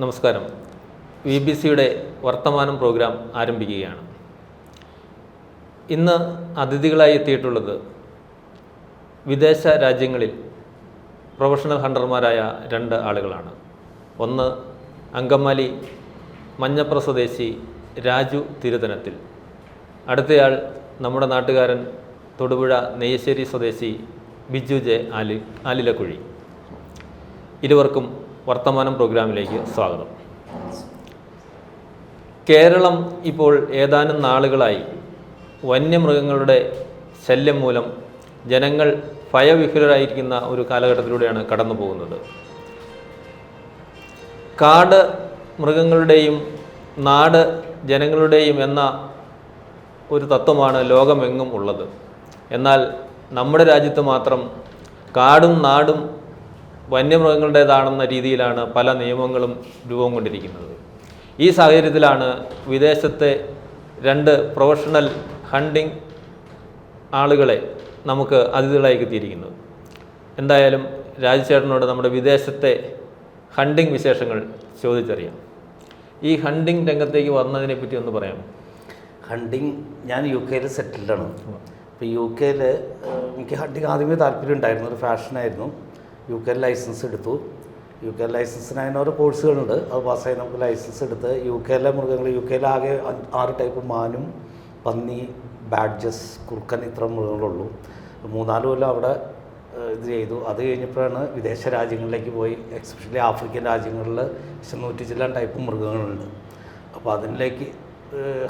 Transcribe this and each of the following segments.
നമസ്കാരം. V B സിയുടെ വർത്തമാനം പ്രോഗ്രാം ആരംഭിക്കുകയാണ്. ഇന്ന് അതിഥികളായി എത്തിയിട്ടുള്ളത് വിദേശ രാജ്യങ്ങളിൽ പ്രൊഫഷണൽ ഹണ്ടർമാരായ രണ്ട് ആളുകളാണ്. ഒന്ന് അങ്കമാലി മഞ്ഞപ്ര സ്വദേശി രാജു തിരുതനത്തിൽ. അടുത്തയാൾ നമ്മുടെ നാട്ടുകാരൻ തൊടുപുഴ നെയ്യശ്ശേരി സ്വദേശി ബിജു ജെ ആലി ആലിലക്കുഴി. ഇരുവർക്കും വർത്തമാനം പ്രോഗ്രാമിലേക്ക് സ്വാഗതം. കേരളം ഇപ്പോൾ ഏതാനും നാളുകളായി വന്യമൃഗങ്ങളുടെ ശല്യം മൂലം ജനങ്ങൾ ഭയവിഹുലരായിരിക്കുന്ന ഒരു കാലഘട്ടത്തിലൂടെയാണ് കടന്നു പോകുന്നത് കാട് മൃഗങ്ങളുടെയും നാട് ജനങ്ങളുടെയും എന്ന ഒരു തത്വമാണ് ലോകമെങ്ങും ഉള്ളത്. എന്നാൽ നമ്മുടെ രാജ്യത്ത് മാത്രം കാടും നാടും വന്യമൃഗങ്ങളുടേതാണെന്ന രീതിയിലാണ് പല നിയമങ്ങളും രൂപം കൊണ്ടിരിക്കുന്നത്. ഈ സാഹചര്യത്തിലാണ് വിദേശത്തെ രണ്ട് പ്രൊഫഷണൽ ഹണ്ടിങ് ആളുകളെ നമുക്ക് അതിഥികളായി എത്തിയിരിക്കുന്നത്. എന്തായാലും രാജചേട്ടനോട് നമ്മുടെ വിദേശത്തെ ഹണ്ടിങ് വിശേഷങ്ങൾ ചോദിച്ചറിയാം. ഈ ഹണ്ടിങ് രംഗത്തേക്ക് വന്നതിനെ പറ്റി ഒന്ന് പറയാം. ഹണ്ടിങ് ഞാൻ യു കെയിൽ സെറ്റിൽഡാണ് അപ്പോൾ യു കെയിൽ എനിക്ക് ഹണ്ടിങ് ആദ്യമേ താല്പര്യം ഉണ്ടായിരുന്നു ഒരു ഫാഷനായിരുന്നു. യു കെ ലൈസൻസ് എടുത്തു. യു കെ ലൈസൻസിന് ഓരോ കോഴ്സുകളുണ്ട്. അത് പാസ്സായി നമുക്ക് ലൈസൻസ് എടുത്ത് യു കെയിലെ മൃഗങ്ങൾ യു കെയിലെ ആകെ ആറ് ടൈപ്പ് മാനും പന്നി ബാഡ്ജസ് കുറുക്കൻ ഇത്ര മൃഗങ്ങളുള്ളൂ. മൂന്നാൽ കൊല്ലം അവിടെ ഇത് ചെയ്തു. അത് കഴിഞ്ഞപ്പോഴാണ് വിദേശ രാജ്യങ്ങളിലേക്ക് പോയി. എക്സ്പെഷ്യലി ആഫ്രിക്കൻ രാജ്യങ്ങളിൽ നൂറ്റി ചില്ലാൻ ടൈപ്പ് മൃഗങ്ങളുണ്ട്. അപ്പോൾ അതിലേക്ക്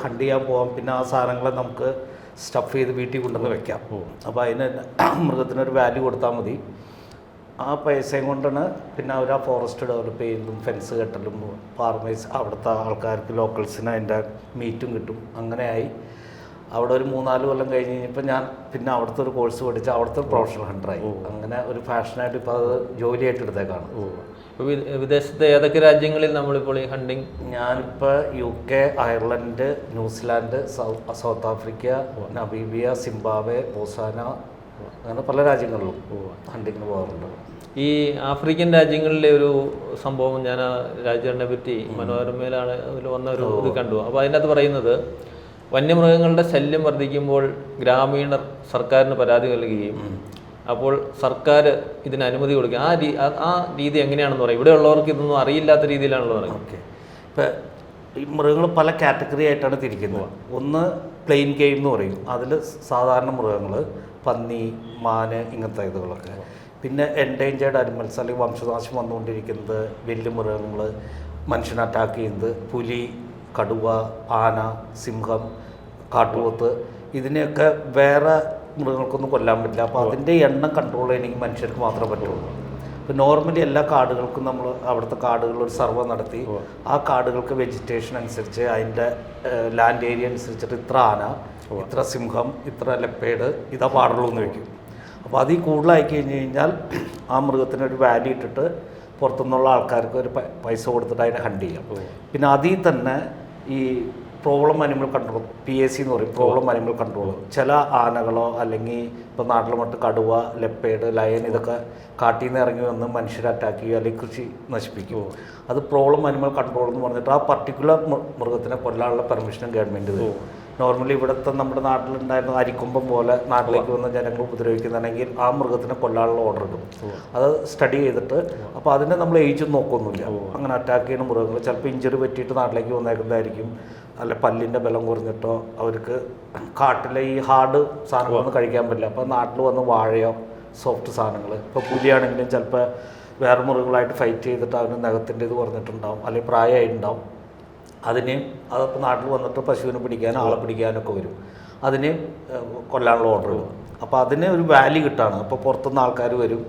ഹണ്ട് ചെയ്യാൻ പോകാം പിന്നെ ആ സാധനങ്ങളെ നമുക്ക് സ്റ്റഫ് ചെയ്ത് വീട്ടിൽ കൊണ്ടുവന്ന് വെക്കാം. അപ്പോൾ അതിന് മൃഗത്തിനൊരു വാല്യൂ കൊടുത്താൽ മതി. ആ പൈസയും കൊണ്ടാണ് പിന്നെ അവർ ആ ഫോറസ്റ്റ് ഡെവലപ്പ് ചെയ്യുന്നതും ഫെൻസ് കെട്ടലും ഫാർമേഴ്സ് അവിടുത്തെ ആൾക്കാർക്ക് ലോക്കൽസിന് അതിന്റെ മീറ്റും കിട്ടും. അങ്ങനെയായി. അവിടെ ഒരു മൂന്നാൽ കൊല്ലം കഴിഞ്ഞ് കഴിഞ്ഞപ്പോൾ ഞാൻ പിന്നെ അവിടുത്തെ ഒരു കോഴ്സ് പഠിച്ച് അവിടുത്തെ പ്രൊഫഷണൽ ഹണ്ടറായി അങ്ങനെ ഒരു ഫാഷനായിട്ട് ഇപ്പോൾ അത് ജോലിയായിട്ട് എടുത്തേക്കാണ്. വിദേശത്തെ ഏതൊക്കെ രാജ്യങ്ങളിൽ നമ്മളിപ്പോൾ ഈ ഹണ്ടിങ് ഞാനിപ്പോൾ U K Ireland New Zealand South South Africa Namibia Zimbabwe Botswana അങ്ങനെ പല രാജ്യങ്ങളിലും ഹണ്ടിങ്ങിന് പോകാറുണ്ട് ഈ ആഫ്രിക്കൻ രാജ്യങ്ങളിലെ ഒരു സംഭവം ഞാൻ ആ രാജ്യത്തിനെ പറ്റി മനോരമയിലാണ് അതിൽ വന്ന ഒരു ഇത് കണ്ടു. അപ്പോൾ അതിനകത്ത് പറയുന്നത് വന്യമൃഗങ്ങളുടെ ശല്യം വർദ്ധിക്കുമ്പോൾ ഗ്രാമീണർ സർക്കാരിന് പരാതി നൽകുകയും അപ്പോൾ സർക്കാർ ഇതിന് അനുമതി കൊടുക്കുക ആ രീ ആ- രീതി എങ്ങനെയാണെന്ന് പറയും. ഇവിടെ ഉള്ളവർക്ക് ഇതൊന്നും അറിയില്ലാത്ത രീതിയിലാണല്ലോ പറയുന്നത് ഓക്കെ. ഇപ്പം ഈ മൃഗങ്ങൾ പല കാറ്റഗറി ആയിട്ടാണ് തിരിക്കുന്നത്. ഒന്ന് പ്ലെയിൻ ഗെയിം എന്ന് പറയും. അതിൽ സാധാരണ മൃഗങ്ങൾ പന്നി മാന് ഇങ്ങനത്തെ ഇതുകളൊക്കെ. പിന്നെ എൻഡേഞ്ചേർഡ് അനിമൽസ് അല്ലെങ്കിൽ വംശനാശം വന്നുകൊണ്ടിരിക്കുന്നത് വലിയ മൃഗങ്ങൾ മനുഷ്യനെ അറ്റാക്ക് ചെയ്യുന്നത്. പുലി കടുവ ആന സിംഹം കാട്ടുപോത്ത് ഇതിനെയൊക്കെ വേറെ മൃഗങ്ങൾക്കൊന്നും കൊല്ലാൻ പറ്റില്ല. അപ്പോൾ അതിന്റെ എണ്ണം കൺട്രോൾ ചെയ്യണമെങ്കിൽ മനുഷ്യർക്ക് മാത്രമേ പറ്റുള്ളൂ. ഇപ്പോൾ നോർമലി എല്ലാ കാടുകൾക്കും നമ്മൾ അവിടുത്തെ കാടുകളിൽ ഒരു സർവേ നടത്തി. ആ കാടുകൾക്ക് വെജിറ്റേഷൻ അനുസരിച്ച് അതിന്റെ ലാൻഡ് ഏരിയ അനുസരിച്ചിട്ട് ഇത്ര ആന ഇത്ര സിംഹം ഇത്ര ലെപ്പേഡ് ഇതാ പാടുള്ളൂ എന്ന് വയ്ക്കും അപ്പോൾ അതിൽ കൂടുതലായി കഴിഞ്ഞ് കഴിഞ്ഞാൽ ആ മൃഗത്തിന് ഒരു വാല്യൂ ഇട്ടിട്ട് പുറത്തുനിന്നുള്ള ആൾക്കാർക്ക് ഒരു പൈസ കൊടുത്തിട്ട് അതിനെ ഹണ്ട് ചെയ്യാം. പിന്നെ അതിൽ തന്നെ ഈ problem animal control P S C എന്ന് പറയും പ്രോബ്ലം അനിമൽ കൺട്രോൾ ചില ആനകളോ അല്ലെങ്കിൽ ഇപ്പോൾ നാട്ടിൽ മറ്റ് കടുവ ലെപ്പേഡ് ലയൻ ഇതൊക്കെ കാട്ടിൽ നിന്ന് ഇറങ്ങി വന്ന് മനുഷ്യരെ അറ്റാക്ക് ചെയ്യുക അല്ലെങ്കിൽ കൃഷി നശിപ്പിക്കുമോ അത് പ്രോബ്ലം അനിമൽ കൺട്രോൾ എന്ന് പറഞ്ഞിട്ട് ആ പർട്ടിക്കുലർ മൃഗത്തിനെ കൊല്ലാനുള്ള പെർമിഷനും ഗവൺമെന്റ് തരും. നോർമലി ഇവിടുത്തെ നമ്മുടെ നാട്ടിലുണ്ടായിരുന്ന അരിക്കുമ്പം പോലെ നാട്ടിലേക്ക് വന്ന ജനങ്ങൾ ഉപദ്രവിക്കുന്നുണ്ടെങ്കിൽ ആ മൃഗത്തിനെ കൊല്ലാനുള്ള ഓർഡർ ഇടും. അത് സ്റ്റഡി ചെയ്തിട്ട് അപ്പോൾ അതിനെ നമ്മൾ ഏജ് നോക്കൊന്നുമില്ല. അങ്ങനെ അറ്റാക്ക് ചെയ്യുന്ന മൃഗങ്ങൾ ചിലപ്പോൾ ഇഞ്ചറി പറ്റിയിട്ട് നാട്ടിലേക്ക് വന്നേക്കുന്നതായിരിക്കും. അല്ല പല്ലിന്റെ ബലം കുറഞ്ഞിട്ടോ അവർക്ക് കാട്ടിലെ ഈ ഹാർഡ് സാധനങ്ങളൊന്നും കഴിക്കാൻ പറ്റില്ല. അപ്പോൾ നാട്ടിൽ വന്ന് വാഴയോ സോഫ്റ്റ് സാധനങ്ങൾ ഇപ്പോൾ പുലിയാണെങ്കിലും ചിലപ്പോൾ വേറെ മൃഗങ്ങളായിട്ട് ഫൈറ്റ് ചെയ്തിട്ട് അവന് നഖത്തിന്റെ ഇത് കുറഞ്ഞിട്ടുണ്ടാവും. അല്ലെങ്കിൽ പ്രായമായിട്ടുണ്ടാവും അതിനെയും അതിപ്പോൾ നാട്ടിൽ വന്നിട്ട് പശുവിനെ പിടിക്കാനും ആളെ പിടിക്കാനൊക്കെ വരും. അതിനെയും ഏഹ്, കൊല്ലാനുള്ള ഓർഡർ ഇടും. അപ്പോൾ അതിന് ഒരു വാല്യൂ കിട്ടാണ്. അപ്പോൾ പുറത്തുനിന്ന് ആൾക്കാർ വരും.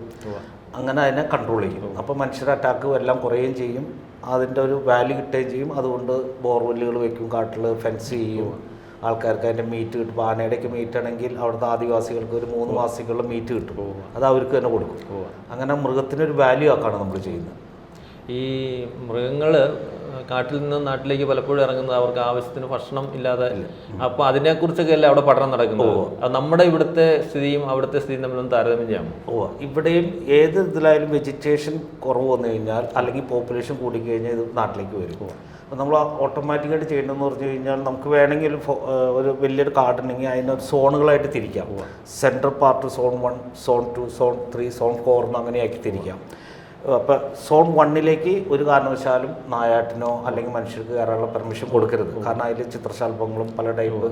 അങ്ങനെ അതിനെ കൺട്രോൾ ചെയ്യും. അപ്പോൾ മനുഷ്യരുടെ അറ്റാക്ക് എല്ലാം കുറയുകയും ചെയ്യും. അതിന്റെ ഒരു വാല്യൂ കിട്ടുകയും ചെയ്യും. അതുകൊണ്ട് ബോർവെല്ലുകൾ വെക്കും കാട്ടിൽ ഫെൻസ് ചെയ്യും. ആൾക്കാർക്ക് അതിന്റെ മീറ്റ് കിട്ടും. ആനയുടെയൊക്കെ മീറ്റ് ആണെങ്കിൽ അവിടുത്തെ ആദിവാസികൾക്ക് ഒരു മൂന്ന് മാസത്തേക്കുള്ള മീറ്റ് കിട്ടും. അത് അവർക്ക് തന്നെ കൊടുക്കും. അങ്ങനെ മൃഗത്തിനൊരു വാല്യൂ ആക്കാണ് നമ്മൾ ചെയ്യുന്നത്. ഈ മൃഗങ്ങൾ കാട്ടിൽ നിന്ന് നാട്ടിലേക്ക് പലപ്പോഴും ഇറങ്ങുന്നത് അവർക്ക് ആവശ്യത്തിന് ഭക്ഷണം ഇല്ലാതെ അപ്പോൾ അതിനെക്കുറിച്ചൊക്കെ അല്ലേ അവിടെ പഠനം നടക്കുന്നത്? നമ്മുടെ ഇവിടുത്തെ സ്ഥിതിയും അവിടുത്തെ സ്ഥിതിയും തമ്മിലൊന്ന് താരതമ്യം ചെയ്യാം ഓ ഇവിടെയും ഏത് ഇതിലായാലും വെജിറ്റേഷൻ കുറവ് വന്നു കഴിഞ്ഞാൽ അല്ലെങ്കിൽ പോപ്പുലേഷൻ കൂടിക്കഴിഞ്ഞാൽ ഇത് നാട്ടിലേക്ക് വരും. അപ്പോൾ നമ്മൾ ഓട്ടോമാറ്റിക്കായിട്ട് ചെയ്യേണ്ടതെന്ന് പറഞ്ഞു കഴിഞ്ഞാൽ നമുക്ക് വേണമെങ്കിൽ ഒരു വലിയൊരു കാർഡുണ്ടെങ്കിൽ അതിനൊരു സോണുകളായിട്ട് തിരിക്കാം. Central part zone one zone two zone three zone four എന്ന് അങ്ങനെയാക്കി തിരിക്കാം. അപ്പോൾ സോൺ വണ്ണിലേക്ക് ഒരു കാരണവശാലും നായാട്ടിനോ അല്ലെങ്കിൽ മനുഷ്യർക്ക് കയറാനുള്ള പെർമിഷൻ കൊടുക്കരുത്. കാരണം അതിൽ ചിത്രശാൽപങ്ങളും പല ടൈപ്പ്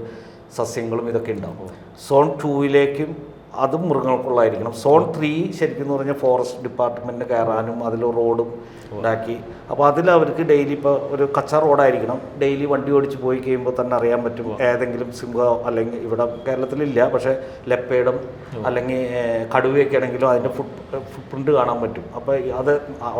സസ്യങ്ങളും ഇതൊക്കെ ഉണ്ടാവും. സോൺ ടൂവിലേക്കും അതും മൃഗങ്ങൾക്കുള്ളതായിരിക്കണം. സോൺ ത്രീ ശരിക്കും എന്ന് പറഞ്ഞാൽ ഫോറസ്റ്റ് ഡിപ്പാർട്ട്മെന്റിന് കയറാനും അതിൽ റോഡും ഉണ്ടാക്കി അപ്പോൾ അതിൽ അവർക്ക് ഡെയിലി ഇപ്പോൾ ഒരു കച്ച റോഡായിരിക്കണം ഡെയിലി വണ്ടി ഓടിച്ച് പോയി കഴിയുമ്പോൾ തന്നെ അറിയാൻ പറ്റും ഏതെങ്കിലും സിംഹോ അല്ലെങ്കിൽ ഇവിടെ കേരളത്തിലില്ല. പക്ഷേ ലെപ്പേഡും അല്ലെങ്കിൽ കടുവയൊക്കെ ആണെങ്കിലും അതിന്റെ ഫുട് ഫുട് പ്രിന്റ് കാണാൻ പറ്റും. അപ്പോൾ അത്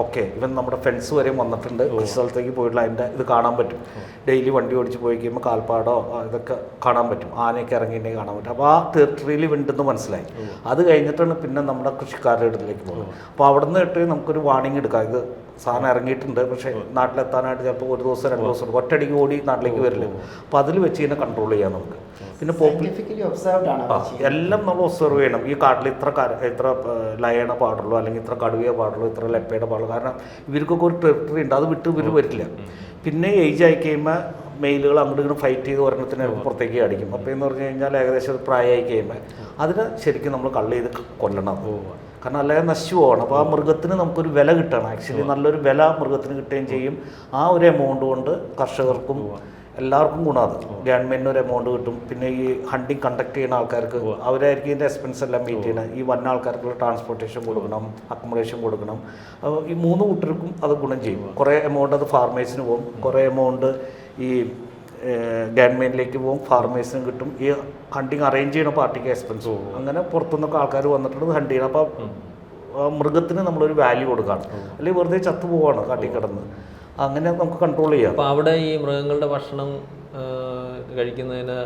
ഓക്കെ ഇവൻ നമ്മുടെ ഫ്രണ്ട്സ് വരെയും വന്നിട്ടുണ്ട്. ഒരു സ്ഥലത്തേക്ക് പോയിട്ടുള്ള അതിന്റെ ഇത് കാണാൻ പറ്റും. ഡെയിലി വണ്ടി ഓടിച്ച് പോയി കഴിയുമ്പോൾ കാൽപ്പാടോ ഇതൊക്കെ കാണാൻ പറ്റും. ആനയൊക്കെ ഇറങ്ങിയിട്ടുണ്ടെങ്കിൽ കാണാൻ പറ്റും. അപ്പോൾ ആ ടെറിട്ടറിയിൽ വിണ്ടെന്ന് മനസ്സിലായി. അത് കഴിഞ്ഞിട്ടാണ് പിന്നെ നമ്മുടെ കൃഷിക്കാരുടെ ഇടത്തിലേക്ക് പോകുന്നത്. അപ്പോൾ അവിടെ നിന്ന് ഇട്ട് നമുക്കൊരു വാണിംഗ് എടുക്കാം. ഇത് സാധനം ഇറങ്ങിയിട്ടുണ്ട് പക്ഷേ നാട്ടിലെത്താനായിട്ട് ചിലപ്പോൾ ഒരു ദിവസം രണ്ട് ദിവസം ഒറ്റടിക്ക് ഒറ്റയടിക്ക് ഓടി നാട്ടിലേക്ക് വരില്ല. അപ്പോൾ അതിൽ വെച്ച് ഇതിനെ കൺട്രോൾ ചെയ്യാം നമുക്ക്. പിന്നെ. എല്ലാം നമ്മൾ ഒബ്സർവ് ചെയ്യണം. ഈ കാട്ടിൽ ഇത്ര കര- ഇത്ര ലയണ പാടുള്ളൂ അല്ലെങ്കിൽ ഇത്ര കടുവയെ പാടുള്ളൂ ഇത്ര ലെപ്പയുടെ പാടുള്ളൂ. കാരണം ഇവർക്കൊക്കെ ഒരു ടെറിട്ടറി ഉണ്ട്. അത് വിട്ട് ഇവർ വരില്ല. പിന്നെ ഏജ് ആയി കഴിയുമ്പോൾ മെയിലുകൾ അങ്ങോട്ട് ഇങ്ങോട്ട് ഫൈറ്റ് ചെയ്ത് ഒരെണ്ണത്തിന് പുറത്തേക്ക് അടിക്കും. അപ്പോൾ എന്ന് പറഞ്ഞു കഴിഞ്ഞാൽ ഏകദേശം പ്രായമായി കഴിയുമ്പോൾ അതിനെ ശരിക്കും നമ്മൾ കള്ള് ചെയ്ത് കൊല്ലണം. കാരണം അല്ലെങ്കിൽ നശിച്ചു പോകണം. അപ്പോൾ ആ മൃഗത്തിന് നമുക്കൊരു വില കിട്ടണം. ആക്ച്വലി നല്ലൊരു വില മൃഗത്തിന് കിട്ടുകയും ചെയ്യും. ആ ഒരു എമൗണ്ട് കൊണ്ട് കർഷകർക്കും എല്ലാവർക്കും ഗുണമാണ് ഗവൺമെന്റിന് ഒരു എമൗണ്ട് കിട്ടും. പിന്നെ ഈ ഹണ്ടിങ് കണ്ടക്ട് ചെയ്യുന്ന ആൾക്കാർക്ക് അവരായിരിക്കും ഇതിന്റെ എക്സ്പെൻസ് എല്ലാം മീറ്റ് ചെയ്യണം ഈ വന്ന ആൾക്കാർക്കുള്ള ട്രാൻസ്പോർട്ടേഷൻ കൊടുക്കണം അക്കോമഡേഷൻ കൊടുക്കണം. അപ്പോൾ ഈ മൂന്ന് കൂട്ടർക്കും അത് ഗുണം ചെയ്യും. കുറേ എമൗണ്ട് അത് ഫാർമേഴ്സിന് പോകും. കുറേ എമൗണ്ട് ഈ ഗവൺമെന്റിലേക്ക് പോകും. ഫാർമേഴ്സിനും കിട്ടും. ഈ ഹണ്ടിങ് അറേഞ്ച് ചെയ്യുന്ന പാർട്ടിക്ക് എക്സ്പെൻസ് പോകും അങ്ങനെ പുറത്തുനിന്നൊക്കെ ആൾക്കാർ വന്നിട്ടുണ്ട് ഹണ്ട് ചെയ്യണം അപ്പോൾ ആ മൃഗത്തിന് നമ്മളൊരു വാല്യൂ കൊടുക്കുകയാണ് അല്ലെങ്കിൽ വെറുതെ ചത്തു പോവാണ് കാട്ടിൽ കിടന്ന് അങ്ങനെ നമുക്ക് കൺട്രോൾ ചെയ്യാം. അപ്പോൾ അവിടെ ഈ മൃഗങ്ങളുടെ ഭക്ഷണം കഴിക്കുന്നതിന്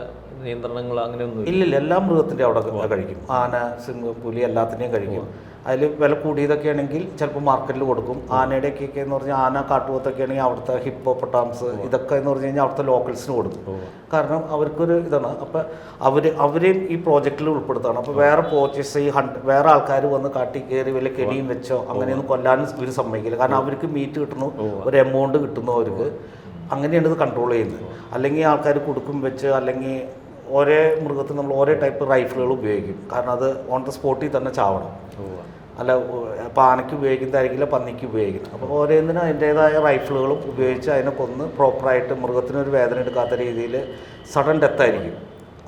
നിയന്ത്രണങ്ങൾ അങ്ങനെയൊന്നും ഇല്ലില്ല എല്ലാ മൃഗത്തിന്റെ അവിടെ കഴിക്കും. ആന സിംഹം പുലി എല്ലാത്തിനെയും കഴിക്കും. അതിൽ വില കൂടിയതൊക്കെ ആണെങ്കിൽ ചിലപ്പോൾ മാർക്കറ്റിൽ കൊടുക്കും. ആനയുടെയൊക്കെ എന്ന് പറഞ്ഞാൽ ആന കാട്ടുപോത്തൊക്കെ ആണെങ്കിൽ അവിടുത്തെ ഹിപ്പോ പൊട്ടാംസ് ഇതൊക്കെ എന്ന് പറഞ്ഞു കഴിഞ്ഞാൽ അവിടുത്തെ ലോക്കൽസിന് കൊടുക്കും. കാരണം അവർക്കൊരു ഇതാണ്. അപ്പം അവർ അവരെയും ഈ പ്രോജക്റ്റിൽ ഉൾപ്പെടുത്താണ്. അപ്പോൾ വേറെ പോർച്ചേസ് ഈ ഹണ്ട് വേറെ ആൾക്കാർ വന്ന് കാട്ടി കയറി വല്ല കെടിയും വെച്ചോ അങ്ങനെയൊന്നും കൊല്ലാനും ഇവർ സമ്മതിക്കില്ല. കാരണം അവർക്ക് മീറ്റ് കിട്ടുന്നു ഒരു എമൗണ്ട് കിട്ടുന്നു അവർക്ക്. അങ്ങനെയാണ് ഇത് കൺട്രോൾ ചെയ്യുന്നത്. അല്ലെങ്കിൽ ആൾക്കാർ കൊടുക്കും വെച്ച് അല്ലെങ്കിൽ ഒരേ മൃഗത്തിന് നമ്മൾ ഒരേ ടൈപ്പ് റൈഫിളുകൾ ഉപയോഗിക്കും. കാരണം അത് ഓൺ ദ സ്പോട്ടിൽ തന്നെ ചാവണം. അല്ല പാനയ്ക്ക് ആനയ്ക്ക് ഉപയോഗിക്കുന്നതായിരിക്കില്ല പന്നിക്ക് ഉപയോഗിക്കുന്നത് അപ്പോൾ ഓരോന്നിനും അതിന്റേതായ റൈഫിളുകളും ഉപയോഗിച്ച് അതിനെ കൊന്ന് പ്രോപ്പറായിട്ട് മൃഗത്തിനൊരു വേദന എടുക്കാത്ത രീതിയിൽ സഡൻ ഡെത്ത് ആയിരിക്കും.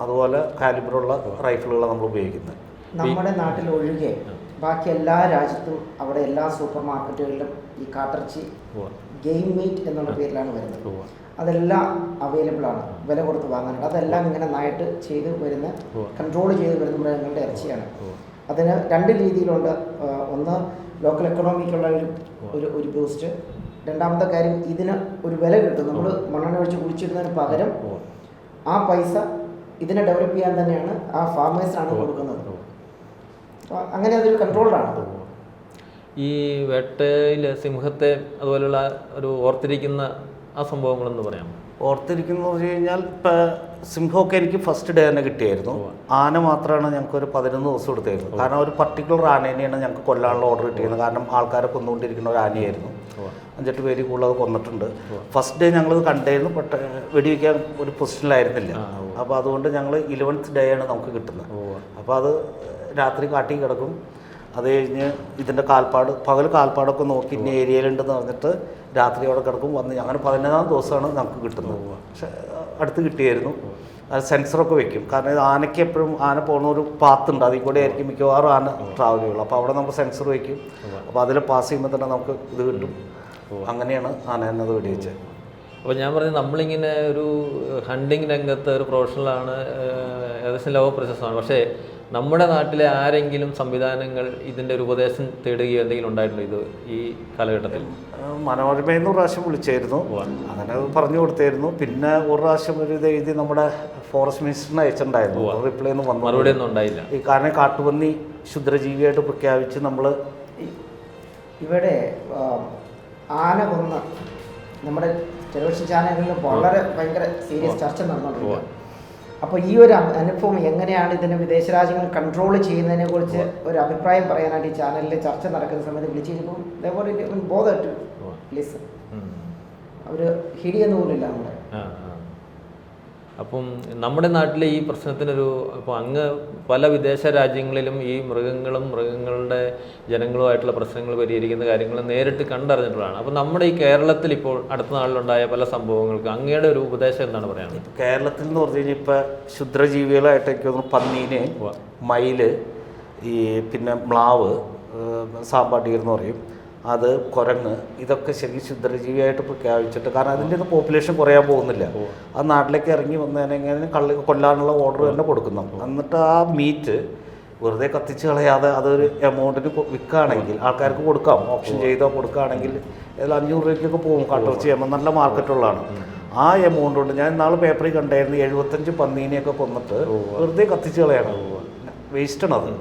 അതുപോലെ കാലിബറുള്ള റൈഫിളുകളാണ് നമ്മൾ ഉപയോഗിക്കുന്നത്. നമ്മുടെ നാട്ടിൽ ഒഴികെ ബാക്കി എല്ലാ രാജ്യത്തും അവിടെ എല്ലാ സൂപ്പർ മാർക്കറ്റുകളിലും ഈ കാട്ടിറച്ചി ഗെയിം മീറ്റ് എന്നുള്ള പേരിലാണ് വരുന്നത്. അതെല്ലാം അവൈലബിൾ ആണ്. വില കൊടുത്ത് വാങ്ങാനുണ്ട് അതെല്ലാം ഇങ്ങനെ നന്നായിട്ട് ചെയ്ത് വരുന്ന കൺട്രോൾ ചെയ്ത് വരുന്ന മൃഗങ്ങളുടെ ഇറച്ചിയാണ്. അതിന് രണ്ട് രീതിയിലുണ്ട്. ഒന്ന് ലോക്കൽ എക്കണോമിക്കുള്ള ഒരു ഒരു ഒരു ബൂസ്റ്റ് രണ്ടാമത്തെ കാര്യം ഇതിന് ഒരു വില കിട്ടും. നമ്മൾ മണ്ണെണ്ണ ഒഴിച്ച് കുടിച്ചിരുന്നതിന് പകരം ആ പൈസ ഇതിനെ ഡെവലപ്പ് ചെയ്യാൻ തന്നെയാണ് ആ ഫാമേഴ്സിനാണ് കൊടുക്കുന്നത്. അങ്ങനെ അതൊരു കൺട്രോൾഡാണ് ഈ വേട്ടയിൽ സിംഹത്തെ അതുപോലുള്ള ഒരു ഓർത്തിരിക്കുന്ന ആ സംഭവങ്ങളെന്ന് പറയാം ഓർത്തിരിക്കുന്നു പറഞ്ഞു കഴിഞ്ഞാൽ ഇപ്പം സിംഹമൊക്കെ എനിക്ക് ഫസ്റ്റ് ഡേ തന്നെ കിട്ടിയായിരുന്നു. ആന മാത്രമാണ് ഞങ്ങൾക്ക് ഒരു പതിനൊന്ന് ദിവസം എടുത്തായിരുന്നു കാരണം ഒരു പർട്ടിക്കുലർ ആനേനെയാണ് ഞങ്ങൾക്ക് കൊല്ലാനുള്ള ഓർഡർ കിട്ടിയിരുന്നത്. കാരണം ആൾക്കാരെ കൊന്നുകൊണ്ടിരിക്കുന്ന ഒരു ആനയായിരുന്നു. അഞ്ചെട്ട് പേര് കൂടുതൽ അത് കൊന്നിട്ടുണ്ട്. ഫസ്റ്റ് ഡേ ഞങ്ങൾ കണ്ടായിരുന്നു. ബട്ട് വെടിവെക്കാൻ ഒരു പൊസിഷനിലായിരുന്നില്ല അപ്പോൾ അതുകൊണ്ട് ഞങ്ങൾ ഇലവൻത്ത് ഡേ ആണ് നമുക്ക് കിട്ടുന്നത്. അപ്പോൾ അത് രാത്രി കാട്ടി കിടക്കും. അത് കഴിഞ്ഞ് ഇതിന്റെ കാൽപ്പാട് പകൽ കാൽപ്പാടൊക്കെ നോക്കി ഇന്ന ഏരിയയിലുണ്ടെന്ന് പറഞ്ഞിട്ട് രാത്രി അവിടെ കിടക്കും. വന്ന് അങ്ങനെ പതിനൊന്നാം ദിവസമാണ് നമുക്ക് കിട്ടുന്നത്. പക്ഷെ അടുത്ത് കിട്ടിയായിരുന്നു. അത് സെൻസറൊക്കെ വെക്കും. കാരണം ഇത് ആനയ്ക്ക് എപ്പോഴും ആന പോകുന്ന ഒരു പാത്ത് ഉണ്ട്. അതിൽ കൂടെ ആയിരിക്കും മിക്കവാറും ആന ട്രാവൽ ചെയ്യുള്ളൂ. അപ്പോൾ അവിടെ നമ്മൾ സെൻസർ വെക്കും. അപ്പോൾ അതിൽ പാസ് ചെയ്യുമ്പോൾ തന്നെ നമുക്ക് ഇത് കിട്ടും. അങ്ങനെയാണ് ആന എന്നത് വെടിവെച്ചത്. അപ്പോൾ ഞാൻ പറഞ്ഞു നമ്മളിങ്ങനെ ഒരു ഹണ്ടിങ് രംഗത്ത് ഒരു പ്രൊഫഷണലാണ് ഏകദേശം ലോക പ്രശസ്തമാണ് പക്ഷേ നമ്മുടെ നാട്ടിലെ ആരെങ്കിലും സംവിധാനങ്ങൾ ഇതിന്റെ ഒരു ഉപദേശം തേടുകയോ എന്തെങ്കിലും ഉണ്ടായിട്ടുണ്ടോ ഇത് ഈ കാലഘട്ടത്തിൽ? മനോരമയെന്ന് എന്ന് പ്രാവശ്യം വിളിച്ചായിരുന്നു. അങ്ങനെ അത് പറഞ്ഞു കൊടുത്തായിരുന്നു. പിന്നെ ഒരു പ്രാവശ്യം ഒരു ഇത് എഴുതി നമ്മുടെ ഫോറസ്റ്റ് മിനിസ്റ്ററിന് അയച്ചിട്ടുണ്ടായിരുന്നു. റിപ്ലൈ ഒന്നും വന്നു മറുപടി ഒന്നും ഉണ്ടായില്ല. ഈ കാരണം കാട്ടുപന്നി ക്ഷുദ്രജീവിയായിട്ട് പ്രഖ്യാപിച്ച് നമ്മൾ ഇവിടെ ആന കൊന്ന നമ്മുടെ ടെലിവിഷൻ ചാനലുകളിൽ വളരെ ഭയങ്കര സീരിയസ് ചർച്ച നടന്നുകൊണ്ടിരിക്കുക. അപ്പോൾ ഈ ഒരു അനുഭവം എങ്ങനെയാണ് ഇതിനെ വിദേശ രാജ്യങ്ങൾ കൺട്രോൾ ചെയ്യുന്നതിനെ കുറിച്ച് ഒരു അഭിപ്രായം പറയാനായിട്ട് ഈ ചാനലിൽ ചർച്ച നടക്കുന്ന സമയത്ത് വിളിച്ചു കഴിഞ്ഞപ്പോൾ ബോധ ഉം. അവർ ഹിഡിയെന്ന് പോലും ഇല്ല നമ്മുടെ. അപ്പം നമ്മുടെ നാട്ടിലെ ഈ പ്രശ്നത്തിനൊരു അപ്പോൾ അങ്ങ് പല വിദേശ രാജ്യങ്ങളിലും ഈ മൃഗങ്ങളും മൃഗങ്ങളുടെ ജനങ്ങളുമായിട്ടുള്ള പ്രശ്നങ്ങൾ പരിഹരിക്കുന്ന കാര്യങ്ങൾ നേരിട്ട് കണ്ടറിഞ്ഞിട്ടുള്ളതാണ്. അപ്പോൾ നമ്മുടെ ഈ കേരളത്തിൽ ഇപ്പോൾ അടുത്ത നാളിലുണ്ടായ പല സംഭവങ്ങൾക്ക് അങ്ങയുടെ ഒരു ഉപദേശം എന്താണ് പറയുന്നത് കേരളത്തിൽ എന്ന് പറഞ്ഞു കഴിഞ്ഞാൽ ഇപ്പം ക്ഷുദ്രജീവികളായിട്ട് എനിക്ക് തോന്നുന്നു പന്നീന് മയിൽ മയിൽ ഈ പിന്നെ മ്ലാവ് എന്ന് പറയും. അത് കുരങ്ങ് ഇതൊക്കെ ശരിക്കും ക്ഷുദ്രജീവിയായിട്ട് പ്രഖ്യാപിച്ചിട്ട് കാരണം അതിന്റെ ഒന്നും പോപ്പുലേഷൻ കുറയാൻ പോകുന്നില്ല. ആ നാട്ടിലേക്ക് ഇറങ്ങി വന്നതിനെങ്ങനെ കള്ളി കൊല്ലാനുള്ള ഓർഡർ തന്നെ കൊടുക്കുന്നു. എന്നിട്ട് ആ മീറ്റ് വെറുതെ കത്തിച്ച് കളയാതെ അതൊരു എമൗണ്ടിന് വിൽക്കുകയാണെങ്കിൽ ആൾക്കാർക്ക് കൊടുക്കാം. ഓപ്ഷൻ ചെയ്തോ കൊടുക്കുകയാണെങ്കിൽ ഇതിൽ അഞ്ഞൂറ് രൂപയ്ക്കൊക്കെ പോകും കട്ടർ ചെയ്യുമ്പോൾ നല്ല മാർക്കറ്റുള്ളതാണ് ആ എമൗണ്ട് കൊണ്ട് ഞാൻ നാളെ പേപ്പറിൽ കണ്ടായിരുന്നു എഴുപത്തഞ്ച് പന്നീനെയൊക്കെ കൊന്നിട്ട് വെറുതെ കത്തിച്ച് കളയാണ്. വേസ്റ്റാണ് അത്.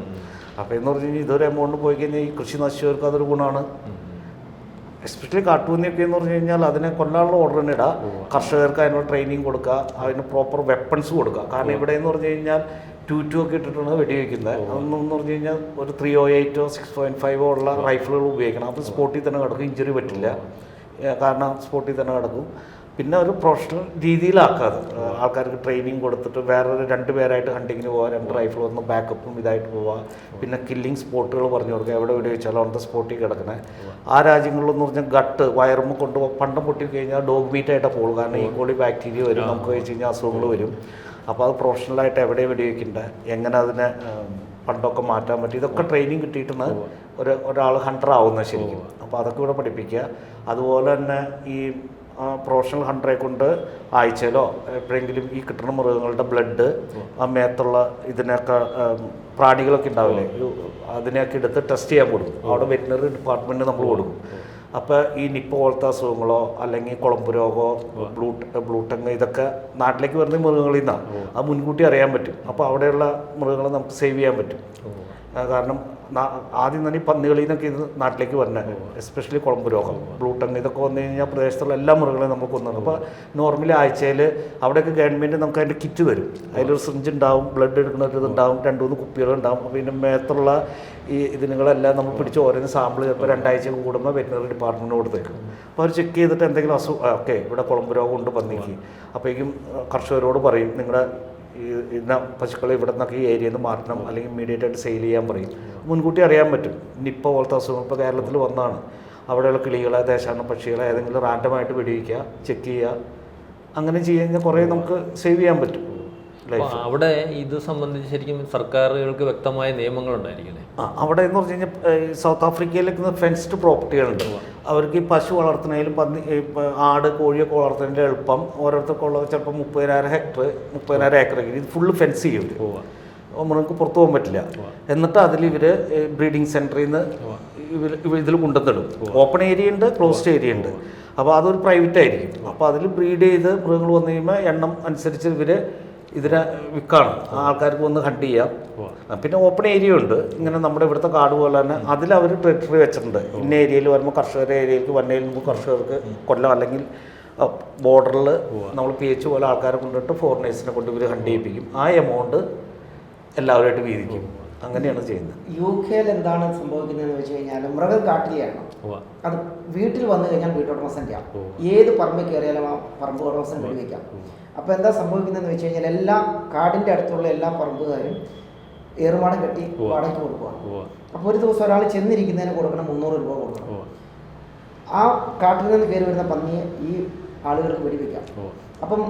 അപ്പോൾ എന്ന് പറഞ്ഞു കഴിഞ്ഞാൽ ഇതൊരു എമൗണ്ട് പോയി കഴിഞ്ഞാൽ ഈ കൃഷി നശിച്ചവർക്ക് അതൊരു ഗുണമാണ്. എസ്പെഷ്യലി കാട്ടുപന്നിയൊക്കെ എന്ന് പറഞ്ഞു കഴിഞ്ഞാൽ അതിനെ കൊല്ലാനുള്ള ഓർഡർ തന്നെ ഇടുക കർഷകർക്ക് അതിനുള്ള ട്രെയിനിങ് കൊടുക്കുക അതിന് പ്രോപ്പർ വെപ്പൺസ് കൊടുക്കുക കാരണം ഇവിടെ എന്ന് പറഞ്ഞു കഴിഞ്ഞാൽ ടു ടു ഒക്കെ ഇട്ടിട്ടാണ് വെടിവെക്കുന്നത്. അതൊന്നും എന്ന് പറഞ്ഞു കഴിഞ്ഞാൽ ഒരു ത്രീ ഓ എയ്റ്റോ സിക്സ് പോയിന്റ് ഫൈവോ ഉള്ള റൈഫിളുകൾ ഉപയോഗിക്കണം. അപ്പോൾ സ്പോട്ടിൽ തന്നെ കിടക്കും ഇഞ്ചുറി പറ്റില്ല. കാരണം സ്പോട്ടിൽ തന്നെ കിടക്കും. പിന്നെ ഒരു പ്രൊഫഷണൽ രീതിയിലാക്കാതെ. ആൾക്കാർക്ക് ട്രെയിനിങ് കൊടുത്തിട്ട് വേറൊരു രണ്ട് പേരായിട്ട് ഹണ്ടിങ്ങിന് പോവാം രണ്ട് റൈഫിൾ വന്ന് ബാക്കപ്പും ഇതായിട്ട് പോവാം. പിന്നെ കില്ലിങ് സ്പോട്ടുകൾ പറഞ്ഞു കൊടുക്കുക എവിടെ എവിടെ വെച്ചാലും അവിടുത്തെ സ്പോട്ടിൽ കിടക്കണേ. ആ രാജ്യങ്ങളിലെന്ന് പറഞ്ഞാൽ ഗട്ട് വയറുമ്പോൾ കൊണ്ട് പണ്ടം പൊട്ടി കഴിഞ്ഞാൽ ഡോഗ് മീറ്റായിട്ടാണ് പോകുള്ളൂ കാരണം ഈ കോളി ബാക്ടീരിയ വരും നമുക്ക് വെച്ച് കഴിഞ്ഞാൽ അസുഖങ്ങൾ വരും. അപ്പോൾ അത് പ്രൊഫഷണലായിട്ട് എവിടെ വെടിവെക്കണ്ടേ എങ്ങനെ അതിനെ പണ്ടൊക്കെ മാറ്റാൻ പറ്റും? ഇതൊക്കെ ട്രെയിനിങ് കിട്ടിയിട്ടാണ് ഒരു ഒരാൾ ഹണ്ടർ ആവുന്നത് ശരിക്കും. അപ്പോൾ അതൊക്കെ ഇവിടെ പഠിപ്പിക്കുക. അതുപോലെ തന്നെ ഈ പ്രൊഫഷണൽ ഹണ്ടറെ കൊണ്ട് ആഴ്ചയിലോ എപ്പോഴെങ്കിലും ഈ കിട്ടുന്ന മൃഗങ്ങളുടെ ബ്ലഡ് ആ മേത്തുള്ള ഇതിനൊക്കെ പ്രാണികളൊക്കെ ഉണ്ടാവില്ലേ? അതിനെയൊക്കെ എടുത്ത് ടെസ്റ്റ് ചെയ്യാൻ കൊടുക്കും. അവിടെ വെറ്റിനറി ഡിപ്പാർട്ട്മെന്റ് നമ്മൾ കൊടുക്കും. അപ്പോൾ ഈ നിപ്പ പോലത്തെ അസുഖങ്ങളോ അല്ലെങ്കിൽ കുളമ്പ് രോഗമോ ബ്ലൂട്ട് ബ്ലൂട്ടങ് ഇതൊക്കെ നാട്ടിലേക്ക് വരുന്ന മൃഗങ്ങളിൽ നിന്നാണ് അത് മുൻകൂട്ടി അറിയാൻ പറ്റും. അപ്പോൾ അവിടെയുള്ള മൃഗങ്ങളെ നമുക്ക് സേവ് ചെയ്യാൻ പറ്റും. കാരണം ആദ്യം തന്നെ ഈ പന്നികളിൽ നിന്നൊക്കെ ഇത് നാട്ടിലേക്ക് വരണേ. എസ്പെഷ്യലി കുളമ്പ് രോഗം ബ്ലൂട്ടങ് ഇതൊക്കെ വന്നു കഴിഞ്ഞാൽ പ്രദേശത്തുള്ള എല്ലാ മൃഗങ്ങളെയും നമുക്ക് കൊന്നു അപ്പോൾ നോർമലി ആഴ്ചയിൽ അവിടെയൊക്കെ ഗവൺമെന്റ് നമുക്ക് അതിന്റെ കിറ്റ് തരും. അതിലൊരു സിറിഞ്ച് ഉണ്ടാവും ബ്ലഡ് എടുക്കുന്ന ഒരു ഇതുണ്ടാവും രണ്ട് മൂന്ന് കുപ്പികളുണ്ടാവും ഇതിന്റെ മേത്തുള്ള ഈ ഇതിനുകളെല്ലാം നമ്മൾ പിടിച്ച് ഓരോന്ന് സാമ്പിൾ ചിലപ്പോൾ രണ്ടാഴ്ച കൂടുമ്പോൾ വെറ്റിനറി ഡിപ്പാർട്ട്മെന്റ് കൊടുത്തേക്കും. അപ്പോൾ അവർ ചെക്ക് ചെയ്തിട്ട് എന്തെങ്കിലും അസുഖം ഓക്കെ ഇവിടെ കുളമ്പ് രോഗം ഉണ്ട് പന്നിക്ക്. അപ്പോഴേക്കും കർഷകരോട് പറയും നിങ്ങളുടെ ഇന്ന പശുക്കളെ ഇവിടെ നിന്നൊക്കെ ഈ ഏരിയയിൽ നിന്ന് മാറ്റണം അല്ലെങ്കിൽ ഇമ്മീഡിയറ്റ് ആയിട്ട് സെയിൽ ചെയ്യാൻ പറയും. മുൻകൂട്ടി അറിയാൻ പറ്റും. നിപ്പ പോലത്തെ അസുഖം ഇപ്പോൾ കേരളത്തിൽ വന്നാണ്. അവിടെയുള്ള കിളികളെ ദേശാടന പക്ഷികളെ ഏതെങ്കിലും റാൻഡമായിട്ട് വെടിവെക്കുക ചെക്ക് ചെയ്യുക. അങ്ങനെ ചെയ്ത് കഴിഞ്ഞാൽ കുറേ നമുക്ക് സേവ് ചെയ്യാൻ പറ്റും അവിടെ ഇത് സംബന്ധിച്ച് ശരിക്കും സർക്കാരുകൾക്ക് വ്യക്തമായ ആ അവിടെ എന്ന് പറഞ്ഞു കഴിഞ്ഞാൽ സൗത്ത് ആഫ്രിക്കയിലേക്ക് ഫെൻസ്ഡ് പ്രോപ്പർട്ടികളുണ്ട് അവർക്ക് ഈ പശു വളർത്തുന്നതിലും പന്നി ആട് കോഴിയൊക്കെ വളർത്തുന്നതിന്റെ എളുപ്പം. ഓരോരുത്തർക്കുള്ള ചിലപ്പോൾ മുപ്പതിനായിരം ഹെക്ടർ മുപ്പതിനായിരം ഏക്കർ ഇത് ഫുള്ള് ഫെൻസ് ചെയ്യും. മൃഗങ്ങൾക്ക് പുറത്തു പോകാൻ പറ്റില്ല. എന്നിട്ട് അതിൽ ഇവർ ബ്രീഡിംഗ് സെന്ററിൽ നിന്ന് ഇവർ ഇതിൽ കൊണ്ടുവന്നിടും. ഓപ്പൺ ഏരിയ ഉണ്ട് ക്ലോസ്ഡ് ഏരിയ ഉണ്ട്. അപ്പോൾ അതൊരു പ്രൈവറ്റ് ആയിരിക്കും. അപ്പോൾ അതിൽ ബ്രീഡ് ചെയ്ത് മൃഗങ്ങൾ വന്നു കഴിയുമ്പോൾ എണ്ണം അനുസരിച്ച് ഇവർ ഇതിനെ വിൽക്കാണ്. ആൾക്കാർക്ക് വന്ന് ഹണ്ട് ചെയ്യാം. പിന്നെ ഓപ്പൺ ഏരിയ ഉണ്ട്. ഇങ്ങനെ നമ്മുടെ ഇവിടുത്തെ കാട് പോലെ തന്നെ അതിൽ അവർ ടെറിട്ടറി വെച്ചിട്ടുണ്ട്. ഇന്ന ഏരിയയിൽ വരുമ്പോൾ കർഷകരുടെ ഏരിയയിലേക്ക് വന്നതിൽ മുമ്പ് കർഷകർക്ക് കൊല്ലം അല്ലെങ്കിൽ ബോർഡറിൽ നമ്മൾ പി എച്ച് പോലെ ആൾക്കാരെ കൊണ്ടിട്ട് ഫോറിനേഴ്സിനെ കൊണ്ട് ഇവർ ഹണ്ട് ചെയ്യിപ്പിക്കും. ആ എമൗണ്ട് എല്ലാവരുമായിട്ട് വീതിക്കും. അങ്ങനെയാണ് ചെയ്യുന്നത്. യു കെയിൽ എന്താണ് സംഭവിക്കുന്നതെന്ന് വെച്ച് കഴിഞ്ഞാൽ മൃഗം കാട്ടിലെയാണ് അത് വീട്ടിൽ വന്നു കഴിഞ്ഞാൽ വീട്ടുടമസ്ഥന്റെ ആണ് ഏത് പറമ്പ് കയറിയാലും ആ പറമ്പ് ഉടമസ്ഥൻ വെടിവെക്കാം അപ്പോൾ എന്താ സംഭവിക്കുന്നതെന്ന് വെച്ച് കഴിഞ്ഞാൽ എല്ലാ കാടിന്റെ അടുത്തുള്ള എല്ലാ പറമ്പുകാരും ഏറുമാടം കെട്ടി വാടകയ്ക്ക് കൊടുക്കുകയാണ് അപ്പോൾ ഒരു ദിവസം ഒരാൾ ചെന്നിരിക്കുന്നതിന് കൊടുക്കണം മുന്നൂറ് രൂപ കൊടുക്കണം. ആ കാട്ടിൽ നിന്ന് കയറി വരുന്ന പന്നിയെ ഈ ആളുകൾക്ക് വെടിവെക്കാം. അപ്പം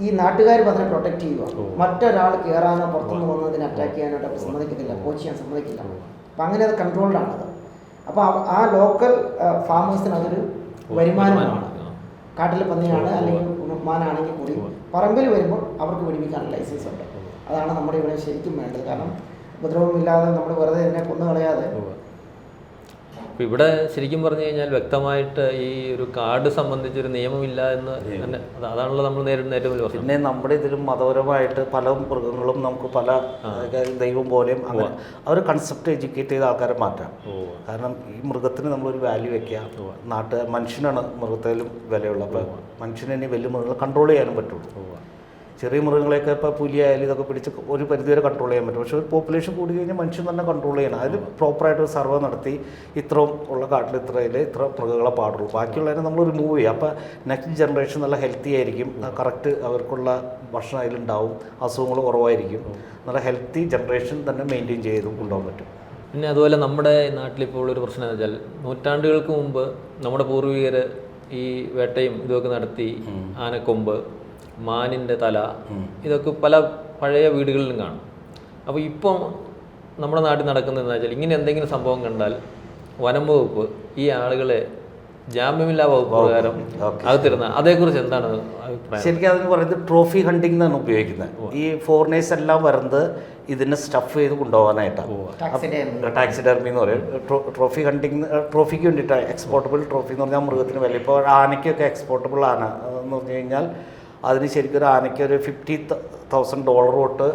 ഈ നാട്ടുകാർ അതിനെ പ്രൊട്ടക്ട് ചെയ്യുക മറ്റൊരാൾ കയറാനോ പുറത്തുനിന്ന് വന്നതിന് അറ്റാക്ക് ചെയ്യാനോ സമ്മതിക്കത്തില്ല. കോച്ച് ചെയ്യാൻ സമ്മതിക്കില്ല. അപ്പം അങ്ങനെ അത് കൺട്രോൾഡാണത് അപ്പോൾ ആ- ആ ലോക്കൽ ഫാമേഴ്സിന് അതൊരു വരുമാനമാണ്. കാട്ടിലെ പന്നിയാണ് അല്ലെങ്കിൽ മാനാണെങ്കിൽ കൂടി പറമ്പിൽ വരുമ്പോൾ അവർക്ക് വെടിവെക്കാനുള്ള ലൈസൻസ് ഉണ്ട്. അതാണ് നമ്മുടെ ഇവിടെ ശരിക്കും വേണ്ടത്. കാരണം ഉപദ്രവമില്ലാതെ നമ്മൾ വെറുതെ ഇതിനെ കൊന്നു കളയാതെ അപ്പോൾ ഇവിടെ ശരിക്കും പറഞ്ഞു കഴിഞ്ഞാൽ വ്യക്തമായിട്ട് ഈ ഒരു കാർഡ് സംബന്ധിച്ചൊരു നിയമമില്ല എന്ന് തന്നെ അത് അതാണല്ലോ നമ്മൾ നേരിടുന്ന ഏറ്റവും വലിയ പിന്നെ നമ്മുടെ ഇതിലും മതപരമായിട്ട് പല മൃഗങ്ങളും നമുക്ക് പല ദൈവം പോലെയും അങ്ങനെ അവർ കൺസെപ്റ്റ് എഡ്യൂക്കേറ്റ് ചെയ്ത ആൾക്കാരെ മാറ്റാം. കാരണം ഈ മൃഗത്തിന് നമ്മളൊരു വാല്യൂ വെക്കുക. നാട്ടുകാർ മനുഷ്യനാണ് മൃഗത്തിലും വിലയുള്ളത്. മനുഷ്യനെ ഇനി വലിയ മൃഗങ്ങളെ കൺട്രോൾ ചെയ്യാനും പറ്റുള്ളൂ. ചെറിയ മൃഗങ്ങളെയൊക്കെ ഇപ്പോൾ പുലിയായാലും ഇതൊക്കെ പിടിച്ച് ഒരു പരിധിവരെ കൺട്രോൾ ചെയ്യാൻ പറ്റും. പക്ഷേ ഒരു പോപ്പുലേഷൻ കൂടി കഴിഞ്ഞാൽ മനുഷ്യൻ തന്നെ കൺട്രോൾ ചെയ്യണം. അതിൽ പ്രോപ്പറായിട്ട് ഒരു സർവേ നടത്തി ഇത്രയും ഉള്ള കാട്ടിൽ ഇത്രയിൽ ഇത്ര മൃഗങ്ങളെ പാടുള്ളൂ. ബാക്കിയുള്ളതിനെ നമ്മൾ റിമൂവ് ചെയ്യുക. അപ്പോൾ നെക്സ്റ്റ് ജനറേഷൻ നല്ല ഹെൽത്തി ആയിരിക്കും. കറക്റ്റ് അവർക്കുള്ള ഭക്ഷണം അതിലുണ്ടാവും. അസുഖങ്ങൾ കുറവായിരിക്കും. നല്ല ഹെൽത്തി ജനറേഷൻ തന്നെ മെയിന്റെയിൻ ചെയ്ത് കൊണ്ടുപോകാൻ പറ്റും. പിന്നെ അതുപോലെ നമ്മുടെ നാട്ടിലിപ്പോൾ ഉള്ളൊരു പ്രശ്നം എന്ന് വെച്ചാൽ നൂറ്റാണ്ടുകൾക്ക് മുമ്പ് നമ്മുടെ പൂർവികർ ഈ വേട്ടയും ഇതൊക്കെ നടത്തി ആനക്കൊമ്പ് മാനിന്റെ തല ഇതൊക്കെ പല പഴയ വീടുകളിലും കാണും. അപ്പോൾ ഇപ്പം നമ്മുടെ നാട്ടിൽ നടക്കുന്നതെന്ന് വെച്ചാൽ ഇങ്ങനെ എന്തെങ്കിലും സംഭവം കണ്ടാൽ വനം വകുപ്പ് ഈ ആളുകളെ ജാമ്യമില്ലാ വകുപ്പ് പ്രകാരം അകത്തിരുന്ന അതേക്കുറിച്ച് എന്താണ് അഭിപ്രായം? ശരിക്കും അതിന് പറയുന്നത് ട്രോഫി ഹണ്ടിങ് എന്നാണ് ഉപയോഗിക്കുന്നത്. ഈ ഫോറിനേഴ്സ് എല്ലാം വരുന്നത് ഇതിനെ സ്റ്റഫ് ചെയ്ത് കൊണ്ടുപോകാനായിട്ടാണ്. ടാക്സി ഡെർമി എന്ന് പറയും. ട്രോ- ട്രോഫി ഹണ്ടിങ് ട്രോഫിക്ക് വേണ്ടിയിട്ടാണ്. എക്സ്പോർട്ടബിൾ ട്രോഫി എന്ന് പറഞ്ഞാൽ മൃഗത്തിന് വില. ഇപ്പോൾ ആനയ്ക്കൊക്കെ എക്സ്പോർട്ടബിൾ ആന എന്ന് പറഞ്ഞു കഴിഞ്ഞാൽ അതിന് ശരിക്കും ഒരു ആനയ്ക്ക് ഒരു ഫിഫ്റ്റി തൗസൻഡ് ഡോളർ തൊട്ട്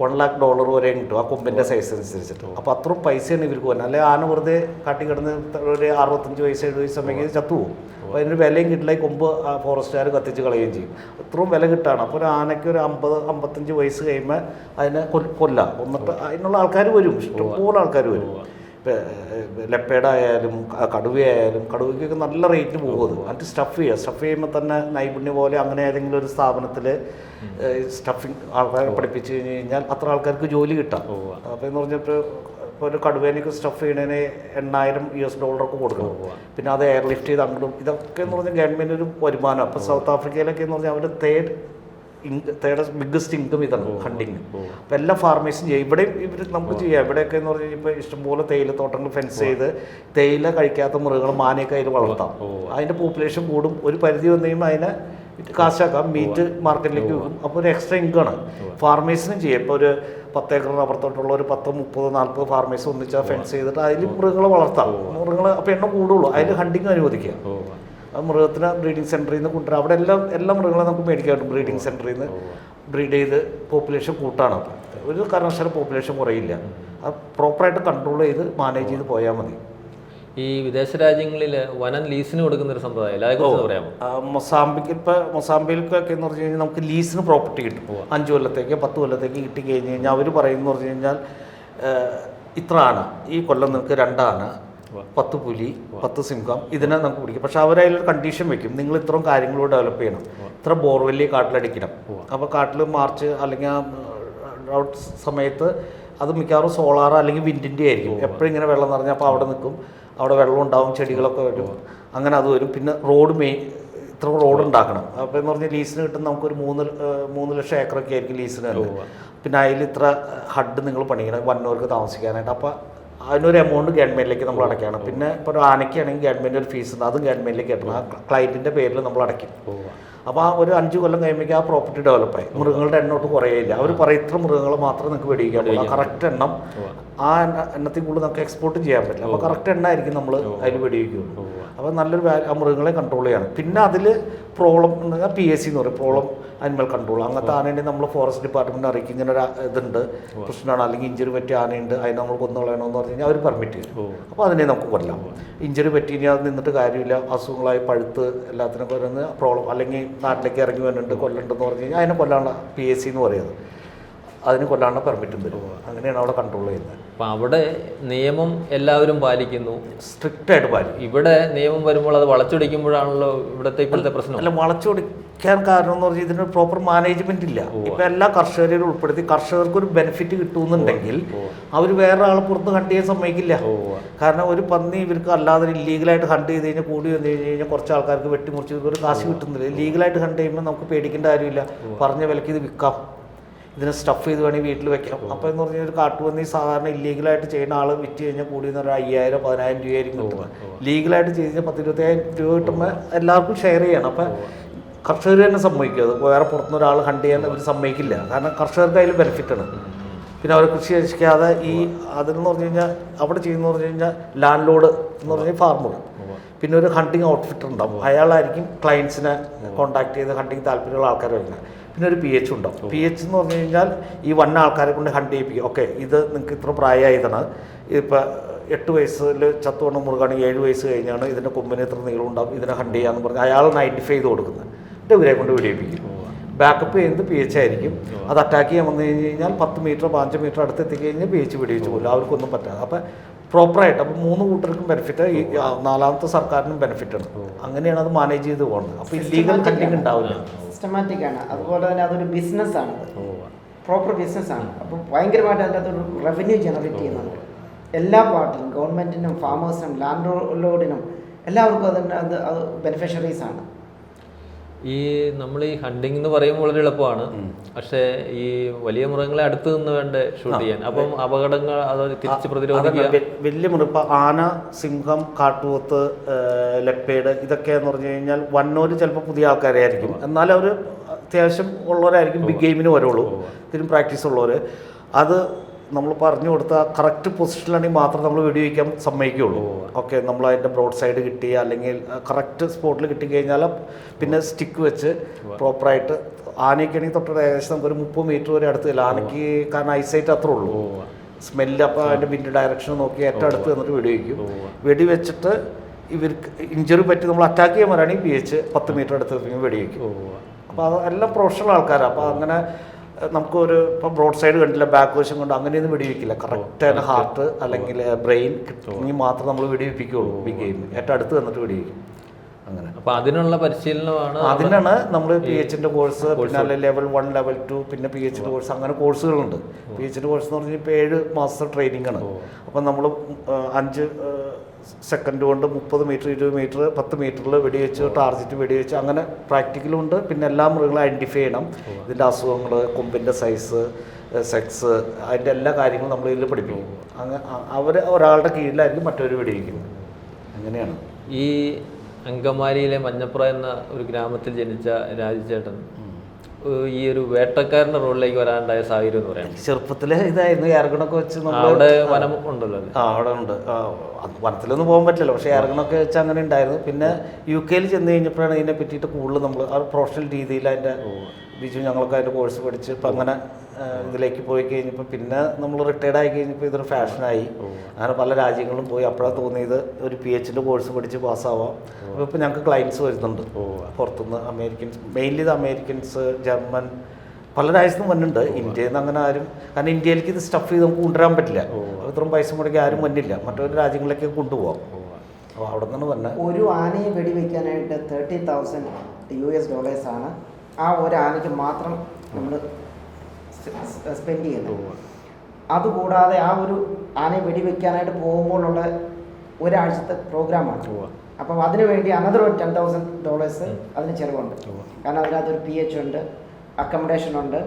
വൺ ലാക്ക് ഡോളർ വരെ കിട്ടും ആ കൊമ്പിന്റെ സൈസ് അനുസരിച്ചിട്ട്. അപ്പോൾ അത്രയും പൈസയാണ് ഇവർക്ക് വരുന്നത് അല്ലെങ്കിൽ ആന വെറുതെ കാട്ടി കിടന്ന് ഒരു അറുപത്തഞ്ച് വയസ്സ് എഴുപത് വയസ്സ് സമയം ചത്തുപോകും അപ്പോൾ അതിന് വിലയും കിട്ടില്ല. ഈ കൊമ്പ് ഫോറസ്റ്റുകാർ കത്തിച്ച് കളയുകയും ചെയ്യും. അത്രയും വില കിട്ടാണ്. അപ്പോൾ ഒരു ആനയ്ക്ക് ഒരു അമ്പത് അമ്പത്തഞ്ച് വയസ്സ് കഴിയുമ്പോൾ അതിനെ കൊല്ല കൊല്ലാം. എന്നിട്ട് അതിനുള്ള ആൾക്കാർ വരും. ഇഷ്ടംപോലെ ആൾക്കാർ വരും. ഇപ്പം ആയാലും കടുവയായാലും കടുവയ്ക്കൊക്കെ നല്ല റേറ്റ് പോകും എന്നിട്ട് സ്റ്റഫ് ചെയ്യുക. സ്റ്റഫ് ചെയ്യുമ്പോൾ തന്നെ നൈപുണ്യം പോലെ അങ്ങനെ ഏതെങ്കിലും ഒരു സ്ഥാപനത്തിൽ സ്റ്റഫിങ് ആൾക്കാരെ പഠിപ്പിച്ച് കഴിഞ്ഞ് കഴിഞ്ഞാൽ അത്ര ആൾക്കാർക്ക് ജോലി കിട്ടാം. അപ്പോൾ എന്ന് പറഞ്ഞപ്പോൾ ഇപ്പോൾ ഒരു കടുവേനൊക്കെ സ്റ്റഫ് ചെയ്യണതിന് എണ്ണായിരം യു എസ് ഡോളറൊക്കെ കൊടുക്കണം. പിന്നെ അത് എയർലിഫ്റ്റ് ചെയ്ത് അങ്ങോട്ടും ഇതൊക്കെ എന്ന് പറഞ്ഞാൽ ഗവൺമെന്റ് ഒരു വരുമാനം. അപ്പോൾ സൗത്ത് ആഫ്രിക്കയിലൊക്കെ എന്ന് പറഞ്ഞാൽ അവർ തേർഡ് തേർഡ് ബിഗ്ഗസ്റ്റ് ഇൻകം ഇതാണ് ഹണ്ടിങ് അപ്പം എല്ലാ ഫാർമേഴ്സും ചെയ്യും. ഇവിടെയും ഇവർ നമുക്ക് ചെയ്യാം. ഇവിടെയൊക്കെ എന്ന് പറഞ്ഞാൽ ഇപ്പോൾ ഇഷ്ടംപോലെ തേയിലത്തോട്ടങ്ങൾ ഫെൻസ് ചെയ്ത് തേയില കഴിക്കാത്ത മൃഗങ്ങൾ മാനയൊക്കെ അതിൽ വളർത്താം. അതിന്റെ പോപ്പുലേഷൻ കൂടും. ഒരു പരിധി വന്നു കഴിയുമ്പോൾ അതിനെ കാശാക്കാം. മീറ്റ് മാർക്കറ്റിലേക്ക് വിൽക്കും. അപ്പോൾ ഒരു എക്സ്ട്രാ ഇൻകമാണ് ഫാർമേഴ്സിനും ചെയ്യാം. ഇപ്പോൾ ഒരു പത്ത് ഏക്കർ ഒരു പത്ത് മുപ്പത് നാൽപ്പത് ഫാർമേഴ്സ് ഒന്നിച്ചാൽ ഫെൻസ് ചെയ്തിട്ട് അതിൽ മൃഗങ്ങളെ വളർത്താം. മൃഗങ്ങൾ അപ്പോൾ എണ്ണം കൂടുള്ളൂ. അതിൽ ഹണ്ടിങ് അനുവദിക്കുക. മൃഗത്തിന് ബ്രീഡിംഗ് സെന്ററിൽ നിന്ന് കൊണ്ടുവരാം. അവിടെ എല്ലാം എല്ലാ മൃഗങ്ങളും നമുക്ക് മേടിക്കാറുണ്ട് ബ്രീഡിങ് ബ്രീഡിംഗ് സെന്ററിൽ നിന്ന് ബ്രീഡ് ചെയ്ത് പോപ്പുലേഷൻ കൂട്ടാണ് ഒരു കാരണവശാലും പോപ്പുലേഷൻ കുറയില്ല. അത് പ്രോപ്പറായിട്ട് കൺട്രോൾ ചെയ്ത് മാനേജ് ചെയ്ത് പോയാൽ മതി. ഈ വിദേശ രാജ്യങ്ങളിൽ വനം ലീസിന് കൊടുക്കുന്ന ഒരു സമ്പ്രദായം മൊസാമ്പിക്ക് പറയാമോ? ആ, മൊസാംബിക്ക് ഇപ്പോൾ മൊസാമ്പിക്കൊക്കെ എന്ന് പറഞ്ഞു കഴിഞ്ഞാൽ നമുക്ക് ലീസിന് പ്രോപ്പർട്ടി കിട്ടും. അഞ്ച് കൊല്ലത്തേക്ക് പത്ത് കൊല്ലത്തേക്ക് കിട്ടി കഴിഞ്ഞ് കഴിഞ്ഞാൽ അവർ പറയുമെന്ന് പറഞ്ഞു കഴിഞ്ഞാൽ ഇത്രയാണ്. ഇത്ര ആന ഈ കൊല്ലം നിങ്ങൾക്ക് രണ്ടാന പത്ത് പുലി പത്ത് സിംഹം ഇതിനെ നമുക്ക് പിടിക്കും. പക്ഷെ അവരതിലൊരു കണ്ടീഷൻ വെക്കും. നിങ്ങൾ ഇത്രയും കാര്യങ്ങൾ ഡെവലപ്പ് ചെയ്യണം. ഇത്ര ബോർവെല്ലി കാട്ടിലടിക്കണം. അപ്പോൾ കാട്ടിൽ മാർച്ച് അല്ലെങ്കിൽ ആ ഡ്രൗട്ട് സമയത്ത് അത് മിക്കവാറും സോളാർ അല്ലെങ്കിൽ വിൻഡിന്റെ ആയിരിക്കും. എപ്പോഴും ഇങ്ങനെ വെള്ളം നിറഞ്ഞാൽ അപ്പോൾ അവിടെ നിൽക്കും. അവിടെ വെള്ളം ഉണ്ടാവും ചെടികളൊക്കെ വരും. അങ്ങനെ അത് വരും. പിന്നെ റോഡ് മെയിൻ ഇത്ര റോഡ് ഉണ്ടാക്കണം. അപ്പോൾ എന്ന് പറഞ്ഞാൽ ലീസിന് കിട്ടുന്ന നമുക്കൊരു മൂന്ന് മൂന്ന് ലക്ഷം ഏക്കറൊക്കെ ആയിരിക്കും ലീസിന് പിന്നെ അതിൽ ഇത്ര ഹഡ് നിങ്ങൾ പണിയണം. വന്നവർക്ക് താമസിക്കാനായിട്ട്. അപ്പോൾ അതിനൊരു എമൗണ്ട് ഗവൺമെന്റിലേക്ക് നമ്മൾ അടയ്ക്കണം പിന്നെ ഇപ്പോൾ ഒരു ആനയ്ക്കാണെങ്കിൽ ഗവൺമെന്റ് ഒരു ഫീസ് ഉണ്ട്. അതും ഗവൺമെന്റിലേക്ക് കിട്ടണം ആ ക്ലയന്റിന്റെ പേരിൽ നമ്മൾ അടയ്ക്കും. അപ്പോൾ ആ ഒരു അഞ്ച് കൊല്ലം കഴിയുമ്പോഴേക്കും ആ പ്രോപ്പർട്ടി ഡെവലപ്പായി മൃഗങ്ങളുടെ എണ്ണോട്ട് കുറയില്ല അവർ പറയും ഇത്ര മൃഗങ്ങൾ മാത്രമേ നിങ്ങൾക്ക് മേടിക്കാൻ പറ്റുള്ളൂ ആ കറക്റ്റ് എണ്ണം ആ എണ്ണ എണ്ണത്തിൽ കൂടുതൽ നമുക്ക് എക്സ്പോർട്ട് ചെയ്യാൻ പറ്റില്ല. അപ്പോൾ കറക്റ്റ് എണ്ണ ആയിരിക്കും നമ്മൾ അതിൽ വെടിവെക്കുള്ളൂ. അപ്പോൾ നല്ലൊരു ആ മൃഗങ്ങളെ കൺട്രോൾ ചെയ്യണം. പിന്നെ അതിൽ പ്രോബ്ലം പി എസ് സി എന്ന് പറയും. പ്രോബ്ലം അനിമൽ കൺട്രോൾ അങ്ങനത്തെ ആനേനെ നമ്മൾ ഫോറസ്റ്റ് ഡിപ്പാർട്ട്മെന്റ് അറിയിക്കും. ഇങ്ങനെ ഒരു ഇതുണ്ട്. പ്രശ്നമാണ്. അല്ലെങ്കിൽ ഇഞ്ചുറി പറ്റിയ ആനയുണ്ട്. അതിനെ നമ്മൾ കൊന്നു കളയണമെന്ന് പറഞ്ഞു കഴിഞ്ഞാൽ അവർ പെർമിറ്റ് ചെയ്യും. അപ്പോൾ അതിനെ നമുക്ക് കൊല്ലാം. ഇഞ്ചുറി പറ്റി ഇനി അത് നിന്നിട്ട് കാര്യമില്ല. അസുഖങ്ങളായി പഴുത്ത് എല്ലാത്തിനും കൊല്ലുന്ന പ്രോബ്ലം അല്ലെങ്കിൽ നാട്ടിലേക്ക് ഇറങ്ങി വരുന്നുണ്ട് കൊല്ലുണ്ടെന്ന് പറഞ്ഞു കഴിഞ്ഞാൽ അതിനെ കൊല്ലാനുള്ള പി എസ് സി എന്ന് പറയുന്നത്. അതിന് കൊല്ലാനുള്ള പെർമിറ്റും തരും. അങ്ങനെയാണ് അവിടെ കൺട്രോൾ ചെയ്യുന്നത്. അപ്പം അവിടെ നിയമം എല്ലാവരും പാലിക്കുന്നു. സ്ട്രിക്റ്റ് ആയിട്ട് പാലിക്കും. ഇവിടെ നിയമം വരുമ്പോൾ അത് വളച്ചൊടിക്കുമ്പോഴാണല്ലോ ഇവിടുത്തെ ഇപ്പോഴത്തെ പ്രശ്നം. അല്ല വളച്ചൊടിക്കാൻ കാരണം എന്ന് പറഞ്ഞാൽ ഇതിന് പ്രോപ്പർ മാനേജ്മെന്റ് ഇല്ല. ഇപ്പം എല്ലാ കർഷകരെയും ഉൾപ്പെടുത്തി കർഷകർക്ക് ഒരു ബെനിഫിറ്റ് കിട്ടുന്നുണ്ടെങ്കിൽ അവർ വേറെ ആൾ പുറത്ത് ഹണ്ട് ചെയ്യാൻ സമ്മതിക്കില്ല. കാരണം ഒരു പന്നി ഇവർക്ക് അല്ലാതെ ഇല്ലീഗലായിട്ട് ഹണ്ട് ചെയ്ത് കഴിഞ്ഞാൽ കൂടി വന്നു കഴിഞ്ഞ് കഴിഞ്ഞാൽ കുറച്ച് ആൾക്കാർക്ക് വെട്ടിമുറിച്ച് ഒരു കാശ് കിട്ടുന്നില്ല. ലീഗലായിട്ട് ഹണ്ട് ചെയ്യുമ്പോൾ നമുക്ക് പേടിക്കേണ്ട കാര്യമില്ല. പറഞ്ഞ വിലക്ക് ഇത് വിൽക്കാം. ഇതിനെ സ്റ്റഫ് ചെയ്ത് വേണമെങ്കിൽ വീട്ടിൽ വെക്കാം. അപ്പോൾ എന്ന് പറഞ്ഞാൽ ഒരു കാട്ടുപന്നി സാധാരണ ഇല്ലീഗലായിട്ട് ചെയ്യുന്ന ആൾ വിറ്റ് കഴിഞ്ഞാൽ കൂടി ഒരു അയ്യായിരം പതിനായിരം രൂപയായിരിക്കും കിട്ടുന്നത്. ലീഗലായിട്ട് ചെയ്ത് കഴിഞ്ഞാൽ പത്ത് ഇരുപത്തയ്യായിരം രൂപ കിട്ടുമ്പോൾ എല്ലാവർക്കും ഷെയർ ചെയ്യണം. അപ്പം കർഷകർ തന്നെ സമ്മതിക്കും. അത് വേറെ പുറത്തുനിന്ന് ഒരാൾ കണ്ട് ചെയ്യാൻ അവർ സമ്മതിക്കില്ല. കാരണം കർഷകർക്ക് അതിൽ ബെനിഫിറ്റാണ് പിന്നെ അവർ കൃഷി രക്ഷിക്കാതെ ഈ അതെന്ന് പറഞ്ഞു കഴിഞ്ഞാൽ അവിടെ ചെയ്യുന്ന പറഞ്ഞു കഴിഞ്ഞാൽ ലാൻഡ് ലോഡ് എന്ന് പറഞ്ഞാൽ ഫാർമർ പിന്നെ ഒരു ഹണ്ടിങ് ഔട്ട്ഫിറ്റർ ഉണ്ടാവും. അയാളായിരിക്കും ക്ലയൻസിനെ കോൺടാക്ട് ചെയ്ത് ഹണ്ടിങ് താല്പര്യമുള്ള ആൾക്കാർ വരുന്നത് പിന്നെ ഒരു പി എച്ച് ഉണ്ടാവും പി എച്ച് എന്ന് പറഞ്ഞു കഴിഞ്ഞാൽ ഈ വൺ ആൾക്കാരെ കൊണ്ട് ഹണ്ട് ചെയ്യിപ്പിക്കും. ഓക്കെ ഇത് നിങ്ങൾക്ക് ഇത്ര പ്രായമായതാണ് ഇപ്പം എട്ട് വയസ്സിൽ ചത്തുവണ്ണം മുറുകാണെങ്കിൽ ഏഴ് വയസ്സ് കഴിഞ്ഞാണ് ഇതിന്റെ കൊമ്പിന് ഇത്ര നീളം ഉണ്ടാവും. ഇതിനെ ഹണ്ട് ചെയ്യാന്ന് പറഞ്ഞ് അയാൾ ഐഡന്റിഫൈ ചെയ്ത് കൊടുക്കുന്നത്. എന്നിട്ട് ഇവരെ കൊണ്ട് വെടിയിപ്പിക്കും. ബാക്കപ്പ് ചെയ്യുന്നത് പി എച്ച് ആയിരിക്കും. അത് അറ്റാക്ക് ചെയ്യാൻ വന്നു കഴിഞ്ഞ് കഴിഞ്ഞാൽ പത്ത് മീറ്റർ പാഞ്ച് മീറ്റർ അടുത്ത് എത്തിക്കഴിഞ്ഞാൽ പി എച്ച് വെടിവെച്ച് പോലും. അവർക്കൊന്നും പറ്റാതെ. അപ്പം പ്രോപ്പറായിട്ട് അപ്പോൾ മൂന്ന് കൂട്ടർക്കും ബെനിഫിറ്റ് ഈ ആ, നാലാമത്തെ സർക്കാരിനും ബെനിഫിറ്റ് ആണ്. അങ്ങനെയാണ് അത് മാനേജ് ചെയ്ത് പോകുന്നത് അപ്പോൾ ഇല്ലീഗൽ കണ്ടിങ് ഉണ്ടാവില്ല. സിസ്റ്റമാറ്റിക് ആണ്. അതുപോലെ തന്നെ അതൊരു ബിസിനസ് ആണ് പ്രോപ്പർ ബിസിനസ് ആണ്. അപ്പോൾ ഭയങ്കരമായിട്ട് അതിന്റെ അകത്തൊരു റവന്യൂ ജനറേറ്റ് ചെയ്യുന്നുണ്ട്. എല്ലാ പാർട്ടിയും ഗവൺമെന്റിനും ഫാമേഴ്സിനും ലാൻഡ് ലോഡിനും എല്ലാവർക്കും അതിന്റെ അത് അത് ആണ്. ഈ നമ്മൾ ഈ ഹണ്ടിങ് എന്ന് പറയുമ്പോൾ വളരെ എളുപ്പമാണ്. പക്ഷേ ഈ വലിയ മൃഗങ്ങളെ അടുത്ത് നിന്ന് വേണ്ട ഷൂട്ട് ചെയ്യാൻ. അപ്പം അപകടങ്ങൾ അത് തിരിച്ച് പ്രതിരോധിക്കുക. വലിയ മൃഗം. മൃഗ ആന സിംഹം കാട്ടുപോത്ത് ലെപ്പേഡ് ഇതൊക്കെ എന്ന് പറഞ്ഞു കഴിഞ്ഞാൽ വന്നോര് ചിലപ്പോൾ പുതിയ ആൾക്കാരായിരിക്കും. എന്നാലും അവർ അത്യാവശ്യം ഉള്ളവരായിരിക്കും. ബിഗ് ഗെയിമിന് വരുള്ളൂ. ഇതിനും പ്രാക്ടീസ് ഉള്ളവർ അത് നമ്മൾ പറഞ്ഞു കൊടുത്ത കറക്റ്റ് പൊസിഷനിലാണെങ്കിൽ മാത്രം നമ്മൾ വീഡിയോ വെടിവെക്കാൻ സമ്മതിക്കുള്ളൂ ഓക്കെ നമ്മൾ അതിന്റെ ബ്രോഡ് സൈഡ് കിട്ടി അല്ലെങ്കിൽ കറക്റ്റ് സ്പോട്ടിൽ കിട്ടിക്കഴിഞ്ഞാൽ പിന്നെ സ്റ്റിക്ക് വെച്ച് പ്രോപ്പറായിട്ട് ആനയ്ക്കാണെങ്കിൽ തൊട്ട് ഏകദേശം നമുക്കൊരു മുപ്പത് മീറ്റർ വരെ അടുത്തില്ല ആനയ്ക്ക് കാരണം ഐസൈറ്റ് അത്രേ ഉള്ളൂ. സ്മെല്ല് അപ്പോൾ അതിന്റെ വിൻഡ് ഡയറക്ഷൻ നോക്കി ഏറ്റവും അടുത്ത് വന്നിട്ട് വെടിവെക്കും വെടിവെച്ചിട്ട് ഇവർക്ക് ഇഞ്ചുറി പറ്റി നമ്മൾ അറ്റാക്ക് ചെയ്യാൻ വരാണെങ്കിൽ പി എച്ച് പത്ത് മീറ്റർ അടുത്ത് വെടി വെടിവെക്കും അപ്പോൾ അതെല്ലാം പ്രൊഫഷണൽ ആൾക്കാരാണ് അപ്പോൾ അങ്ങനെ നമുക്കൊരു ഇപ്പം ബ്രോഡ് സൈഡ് കണ്ടില്ല ബാക്ക് വശം കൊണ്ട് അങ്ങനെയൊന്നും വെടിവെക്കില്ല. കറക്റ്റ് അതിന് ഹാർട്ട് അല്ലെങ്കിൽ ബ്രെയിൻ കിട്ടുമെങ്കിൽ മാത്രം നമ്മൾ വെടിവെപ്പിക്കുകയുള്ളൂ ബിഗ് ഗെയിം ഏറ്റവും അടുത്ത് വന്നിട്ട് വെടിവെക്കും. അങ്ങനെ. അപ്പൊ അതിനുള്ള പരിശീലനമാണ് അതിനാണ് നമ്മൾ പി എച്ചിന്റെ കോഴ്സ് പിന്നെ ലെവൽ വൺ ലെവൽ ടു പിന്നെ പി എച്ചിന്റെ കോഴ്സ് അങ്ങനെ കോഴ്സുകളുണ്ട് പി എച്ചിന്റെ കോഴ്സ് എന്ന് പറഞ്ഞാൽ ഇപ്പോൾ ഏഴ് മാസത്തെ ട്രെയിനിങ് ആണ്. അപ്പം നമ്മൾ അഞ്ച് സെക്കൻഡ് കൊണ്ട് മുപ്പത് മീറ്റർ ഇരുപത് മീറ്റർ പത്ത് മീറ്ററിൽ വെടിവെച്ച് ടാർജറ്റ് വെടിവെച്ച് അങ്ങനെ പ്രാക്ടിക്കലും ഉണ്ട്. പിന്നെ എല്ലാ മൃഗങ്ങളും ഐഡന്റിഫൈ ചെയ്യണം. ഇതിന്റെ അസുഖങ്ങൾ കൊമ്പിന്റെ സൈസ് സെക്സ് അതിന്റെ എല്ലാ കാര്യങ്ങളും നമ്മൾ ഇതിൽ പഠിപ്പിക്കും. അങ്ങനെ അവർ ഒരാളുടെ കീഴിലായിരിക്കും മറ്റൊരു വെടിവെക്കുന്നത് അങ്ങനെയാണ്. ഈ അങ്കമാലിയിലെ മഞ്ഞപ്പുറ എന്ന ഒരു ഗ്രാമത്തിൽ ജനിച്ച രാജചേട്ടൻ ഈ ഒരു വേട്ടക്കാരന്റെ റോളിലേക്ക് വരാനുണ്ടായ സാഹചര്യം എന്ന് പറയാം. ചെറുപ്പത്തിൽ ഇതായിരുന്നു ഇറങ്ങണൊക്കെ വെച്ച് അവിടെ വനം ഉണ്ടല്ലോ ആ അവിടെ ഉണ്ട്. ആ, വനത്തിലൊന്നും പോകാൻ പറ്റില്ല പക്ഷേ ഇറങ്ങണൊക്കെ വെച്ച് അങ്ങനെ ഉണ്ടായിരുന്നു. പിന്നെ യു കെയിൽ ചെന്ന് കഴിഞ്ഞപ്പോഴാണ് ഇതിനെ പറ്റിയിട്ട് കൂടുതൽ നമ്മൾ ആ പ്രൊഫഷണൽ രീതിയിൽ അതിന്റെ ബിജു ഞങ്ങളൊക്കെ അതിന്റെ കോഴ്സ് പഠിച്ച് ഇപ്പം അങ്ങനെ ഇതിലേക്ക് പോയി കഴിഞ്ഞപ്പോൾ പിന്നെ നമ്മൾ റിട്ടയർഡ് ആയി കഴിഞ്ഞപ്പോൾ ഇതൊരു ഫാഷനായി അങ്ങനെ പല രാജ്യങ്ങളും പോയി. അപ്പോഴാണ് തോന്നിയത് ഒരു പി എച്ചിന്റെ കോഴ്സ് പഠിച്ച് പാസ്സാവാം. അപ്പോൾ ഇപ്പോൾ ഞങ്ങൾക്ക് ക്ലയൻസ് വരുന്നുണ്ട്. പുറത്തുനിന്ന് അമേരിക്കൻസ് മെയിൻലി ഇത് അമേരിക്കൻസ് ജർമ്മൻ പല രാജ്യത്തും വന്നിട്ടുണ്ട്. ഇന്ത്യയിൽ നിന്ന് അങ്ങനെ ആരും കാരണം ഇന്ത്യയിലേക്ക് ഇത് സ്റ്റഫ് ചെയ്ത് നമുക്ക് കൊണ്ടുവരാൻ പറ്റില്ല. ഇത്രയും പൈസ മുടക്കി ആരും വന്നില്ല. മറ്റൊരു രാജ്യങ്ങളിലേക്ക് കൊണ്ടുപോകാം അപ്പോൾ അവിടെ നിന്ന് വന്നത് ഒരു ആനയെ വെടിവെക്കാനായിട്ട് തേർട്ടി തൗസൻഡ് യു എസ് ഡോളേഴ്സാണ് ആ ഒരാനയ്ക്ക് മാത്രം നമ്മൾ സ്പെൻഡ് ചെയ്യുന്നു. അതുകൂടാതെ ആ ഒരു ആനയെ വെടിവെക്കാനായിട്ട് പോകുമ്പോഴുള്ള ഒരാഴ്ചത്തെ പ്രോഗ്രാമാണ്. അപ്പം അതിനു വേണ്ടി അനദർ ഒരു ടെൻ തൗസൻഡ് ഡോളേഴ്സ് അതിന് ചിലവുണ്ട്. കാരണം അതിനകത്തൊരു പി എച്ച് ഉണ്ട് അക്കോമഡേഷൻ ഉണ്ട്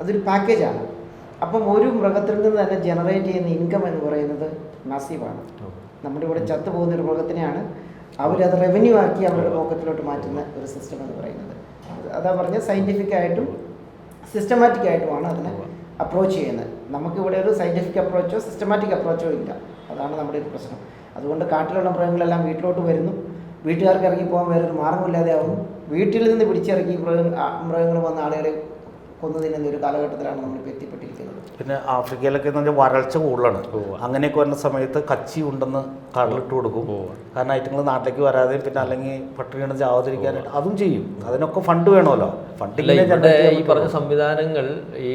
അതൊരു പാക്കേജാണ് അപ്പം ഒരു മൃഗത്തിൽ നിന്ന് തന്നെ ജനറേറ്റ് ചെയ്യുന്ന ഇൻകം എന്ന് പറയുന്നത് മാസീവാണ് നമ്മുടെ ഇവിടെ ചത്തുപോകുന്ന ഒരു മൃഗത്തിനെയാണ് അവരത് റവന്യൂ ആക്കി അവരുടെ പോക്കറ്റിലോട്ട് മാറ്റുന്ന ഒരു സിസ്റ്റം എന്ന് പറയുന്നത്. അതാ പറഞ്ഞ സയന്റിഫിക് ആയിട്ടും സിസ്റ്റമാറ്റിക് ആയിട്ടുമാണ് അതിനെ അപ്രോച്ച് ചെയ്യുന്നത്. നമുക്കിവിടെ ഒരു സയന്റിഫിക് അപ്രോച്ചോ സിസ്റ്റമാറ്റിക് അപ്രോച്ചോ ഇല്ല. അതാണ് നമ്മുടെ ഒരു പ്രശ്നം. അതുകൊണ്ട് കാട്ടിലുള്ള മൃഗങ്ങളെല്ലാം വീട്ടിലോട്ട് വരുന്നു. വീട്ടുകാർക്ക് ഇറങ്ങി പോകാൻ വേറൊരു മാർഗമില്ലാതെ ആവുന്നു വീട്ടിൽ നിന്ന് പിടിച്ചിറക്കി മൃഗ മൃഗങ്ങൾ വന്ന ആളുകളെ കൊന്നു തിന്നുന്ന ഒരു കാലഘട്ടത്തിലാണ് നമ്മളിപ്പോൾ എത്തിപ്പെട്ടിരിക്കുന്നത്. പിന്നെ ആഫ്രിക്കയിലൊക്കെ എന്ന് പറഞ്ഞാൽ വരൾച്ച കൂടുതലാണ്. അങ്ങനെയൊക്കെ വരുന്ന സമയത്ത് കച്ചി ഉണ്ടെന്ന് കടലിട്ട് കൊടുക്കും. കാരണം ഐറ്റങ്ങൾ നാട്ടിലേക്ക് വരാതെ പിന്നെ അല്ലെങ്കിൽ പട്ടിണിയാണ് ചാവാതിരിക്കാനായിട്ട് അതും ചെയ്യും. അതിനൊക്കെ ഫണ്ട് വേണമല്ലോ. ഇവിടെ ഈ പറഞ്ഞ സംവിധാനങ്ങൾ ഈ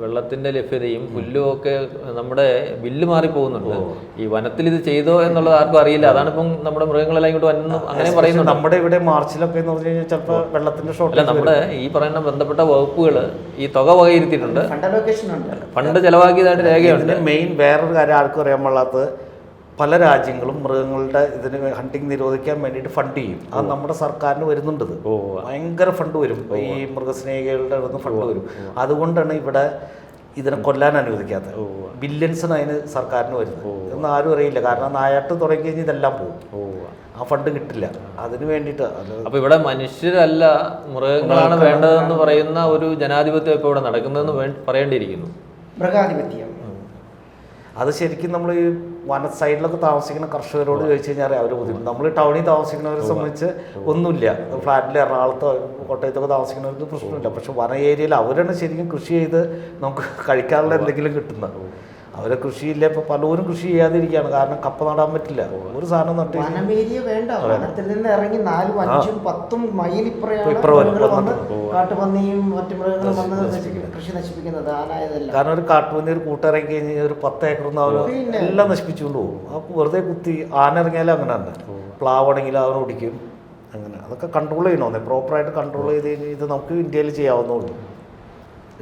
വെള്ളത്തിന്റെ ലഭ്യതയും പുല്ലും ഒക്കെ നമ്മുടെ ബില്ല് മാറി പോകുന്നുണ്ട് ഈ വനത്തിൽ ഇത് ചെയ്തോ എന്നുള്ളത് ആർക്കും അറിയില്ല. അതാണ് ഇപ്പം നമ്മുടെ മൃഗങ്ങളെല്ലാം ഇങ്ങോട്ട് വന്നു അങ്ങനെ പറയുന്നു പറയുന്നുണ്ട്. നമ്മുടെ ഇവിടെ മാർച്ചിലൊക്കെ എന്ന് പറഞ്ഞു കഴിഞ്ഞാൽ ചിലപ്പോൾ വെള്ളത്തിന്റെ അല്ല ഷോർട്ടേജ് നമ്മുടെ ഈ പറയുന്ന ബന്ധപ്പെട്ട വകുപ്പുകൾ ഈ തുക വകയിരുത്തിയിട്ടുണ്ട്. ഫണ്ട് അലോക്കേഷൻ ഉണ്ട്. ഫണ്ട് ചെലവാക്കിയതായിട്ട് രേഖയുണ്ട്. മെയിൻ വേറൊരു കാര്യം ആർക്കും അറിയാൻ പാടാത്തത് പല രാജ്യങ്ങളും മൃഗങ്ങളുടെ ഇതിന് ഹണ്ടിങ് നിരോധിക്കാൻ വേണ്ടിയിട്ട് ഫണ്ട് ചെയ്യും. അത് നമ്മുടെ സർക്കാരിന് വരുന്നുണ്ട്. ഭയങ്കര ഫണ്ട് വരും. ഈ മൃഗസ്നേഹികളുടെ അടുത്ത് ഫണ്ട് വരും. അതുകൊണ്ടാണ് ഇവിടെ ഇതിനെ കൊല്ലാൻ അനുവദിക്കാത്തത്. ബില്യൺസിന് അതിന് സർക്കാരിന് വരുന്നത്. എന്ന് ആരും അറിയില്ല. കാരണം നായാട്ട് തുടങ്ങി കഴിഞ്ഞാൽ ഇതെല്ലാം പോകും. ആ ഫണ്ട് കിട്ടില്ല. അതിന് വേണ്ടിയിട്ട് അപ്പൊ ഇവിടെ മനുഷ്യരല്ല മൃഗങ്ങളാണ് വേണ്ടതെന്ന് പറയുന്ന ഒരു ജനാധിപത്യം ഇപ്പൊ ഇവിടെ നടക്കുന്നതെന്ന് പറയേണ്ടിയിരിക്കുന്നു. മൃഗാധിപത്യം. അത് ശരിക്കും നമ്മൾ ഈ വന സൈഡിലൊക്കെ താമസിക്കുന്ന കർഷകരോട് ചോദിച്ചു കഴിഞ്ഞാൽ അവർ ബുദ്ധിമുട്ട്. നമ്മൾ ടൗണിൽ താമസിക്കുന്നവരെ സംബന്ധിച്ച് ഒന്നുമില്ല. ഫ്ലാറ്റിൽ എറണാകുളത്തോ കോട്ടയത്തൊക്കെ താമസിക്കുന്നവർക്ക് പ്രശ്നമില്ല. പക്ഷെ വന ഏരിയയിൽ അവരാണ് ശരിക്കും കൃഷി ചെയ്ത് നമുക്ക് കഴിക്കാനുള്ള എന്തെങ്കിലും കിട്ടുന്നത്. അവരെ കൃഷിയില്ല ഇപ്പൊ പലരും കൃഷി ചെയ്യാതിരിക്കുകയാണ്. കാരണം കപ്പ നടാൻ പറ്റില്ല. ഒരു സാധനം നട്ട് വനമേരിയ വേണ്ട. വനത്തിൽ നിന്ന് ഇറങ്ങി നാലും അഞ്ചും പത്തും മൈൽ ഇപ്പുറയാണ് ഇപ്പുറം വരെ മൃഗങ്ങൾ വന്ന് വന്നിട്ട് കാട്ടുപന്നിയും മറ്റു മൃഗങ്ങളും വന്ന് കൃഷി നശിപ്പിക്കുന്നത് ആനായതല്ല കാരണം ഒരു കാട്ടുപന്നി ഒരു കൂട്ടിറങ്ങി കഴിഞ്ഞ് കഴിഞ്ഞാൽ ഒരു പത്ത് ഏക്കറൊന്നും അവർ. എല്ലാം നശിപ്പിച്ചുകൊണ്ട് പോകും. ആ വെറുതെ കുത്തി ആന ഇറങ്ങിയാലും അങ്ങനെ തന്നെ. പ്ലാവണെങ്കിൽ അവർ ഓടിക്കും. അങ്ങനെ. അതൊക്കെ കൺട്രോൾ ചെയ്യണമെന്നേ പ്രോപ്പറായിട്ട് കൺട്രോൾ ചെയ്ത് കഴിഞ്ഞാൽ ഇത് നമുക്ക് ഇന്ത്യയിൽ ചെയ്യാവുന്നുള്ളൂ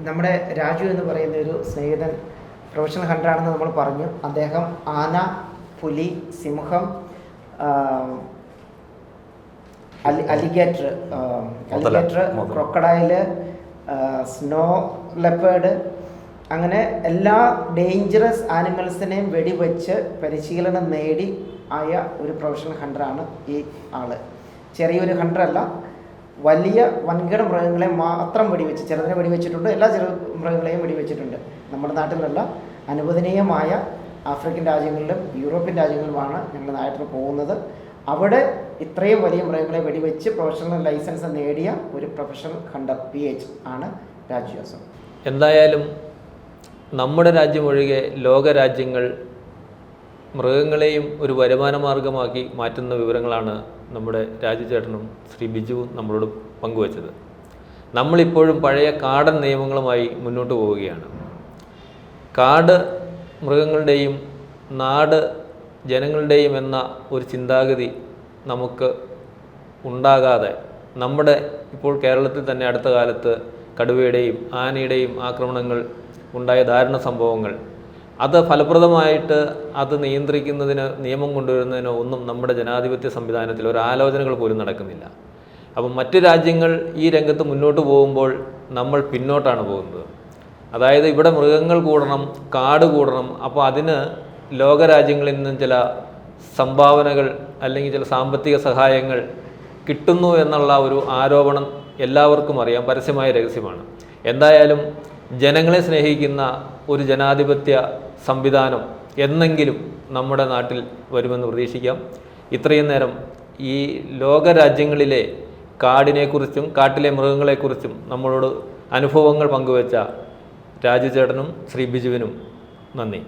നമ്മുടെ രാജു എന്ന് പറയുന്ന ഒരു സ്നേഹിതൻ പ്രൊഫഷണൽ ഹണ്ടറാണെന്ന് നമ്മൾ പറഞ്ഞു അദ്ദേഹം ആന പുലി സിംഹം alligator alligator. Crocodile snow leopard അങ്ങനെ എല്ലാ ഡേഞ്ചറസ് ആനിമൽസിനെയും വെടിവെച്ച് പരിശീലനം നേടി ആയ ഒരു പ്രൊഫഷണൽ ഹണ്ടറാണ് ഈ ആൾ ചെറിയൊരു ഹണ്ടറല്ല വലിയ വൻകിട മൃഗങ്ങളെ മാത്രം വെടിവെച്ച് ചെറുതിനെ വെടിവെച്ചിട്ടുണ്ട് എല്ലാ ചെറു മൃഗങ്ങളെയും വെടിവെച്ചിട്ടുണ്ട്. നമ്മുടെ നാട്ടിലുള്ള അനുവദനീയമായ ആഫ്രിക്കൻ രാജ്യങ്ങളിലും യൂറോപ്യൻ രാജ്യങ്ങളിലുമാണ് ഞങ്ങൾ നാട്ടിൽ പോകുന്നത്. അവിടെ ഇത്രയും വലിയ മൃഗങ്ങളെ വെടിവെച്ച് പ്രൊഫഷണൽ ലൈസൻസ് നേടിയ ഒരു പ്രൊഫഷണൽ ഹണ്ടർ പി എച്ച് ആണ് രാജു ജോസഫ് എന്തായാലും നമ്മുടെ രാജ്യം ഒഴികെ ലോകരാജ്യങ്ങൾ മൃഗങ്ങളെയും ഒരു വരുമാന മാർഗമാക്കി മാറ്റുന്ന വിവരങ്ങളാണ് നമ്മുടെ രാജുചേട്ടനും ശ്രീ ബിജുവും നമ്മളോട് പങ്കുവച്ചത്. നമ്മളിപ്പോഴും പഴയ കാടൻ നിയമങ്ങളുമായി മുന്നോട്ട് പോവുകയാണ്. കാട് മൃഗങ്ങളുടെയും നാട് ജനങ്ങളുടെയും എന്ന ഒരു ചിന്താഗതി നമുക്ക് ഉണ്ടാകാതെ നമ്മുടെ ഇപ്പോൾ കേരളത്തിൽ തന്നെ അടുത്ത കാലത്ത് കടുവയുടെയും ആനയുടെയും ആക്രമണങ്ങൾ ഉണ്ടായ ദാരുണ സംഭവങ്ങൾ അത് ഫലപ്രദമായിട്ട് അത് നിയന്ത്രിക്കുന്നതിന് നിയമം കൊണ്ടുവരുന്നതിനോ ഒന്നും നമ്മുടെ ജനാധിപത്യ സംവിധാനത്തിൽ ഒരു ആലോചനകൾ പോലും നടക്കുന്നില്ല. അപ്പം മറ്റ് രാജ്യങ്ങൾ ഈ രംഗത്ത് മുന്നോട്ട് പോകുമ്പോൾ നമ്മൾ പിന്നോട്ടാണ് പോകുന്നത്. അതായത് ഇവിടെ മൃഗങ്ങൾ കൂടണം കാട് കൂടണം അപ്പോൾ അതിന് ലോകരാജ്യങ്ങളിൽ നിന്നും ചില സംഭാവനകൾ അല്ലെങ്കിൽ ചില സാമ്പത്തിക സഹായങ്ങൾ കിട്ടുന്നു എന്നുള്ള ഒരു ആരോപണം എല്ലാവർക്കും അറിയാം. പരസ്യമായ രഹസ്യമാണ്. എന്തായാലും ജനങ്ങളെ സ്നേഹിക്കുന്ന ഒരു ജനാധിപത്യ സംവിധാനം എന്നെങ്കിലും നമ്മുടെ നാട്ടിൽ വരുമെന്ന് പ്രതീക്ഷിക്കാം. ഇത്രയും നേരം ഈ ലോകരാജ്യങ്ങളിലെ കാടിനെക്കുറിച്ചും കാട്ടിലെ മൃഗങ്ങളെക്കുറിച്ചും നമ്മളോട് അനുഭവങ്ങൾ പങ്കുവച്ച രാജുചേട്ടനും ശ്രീ ബിജുവിനും നന്ദി.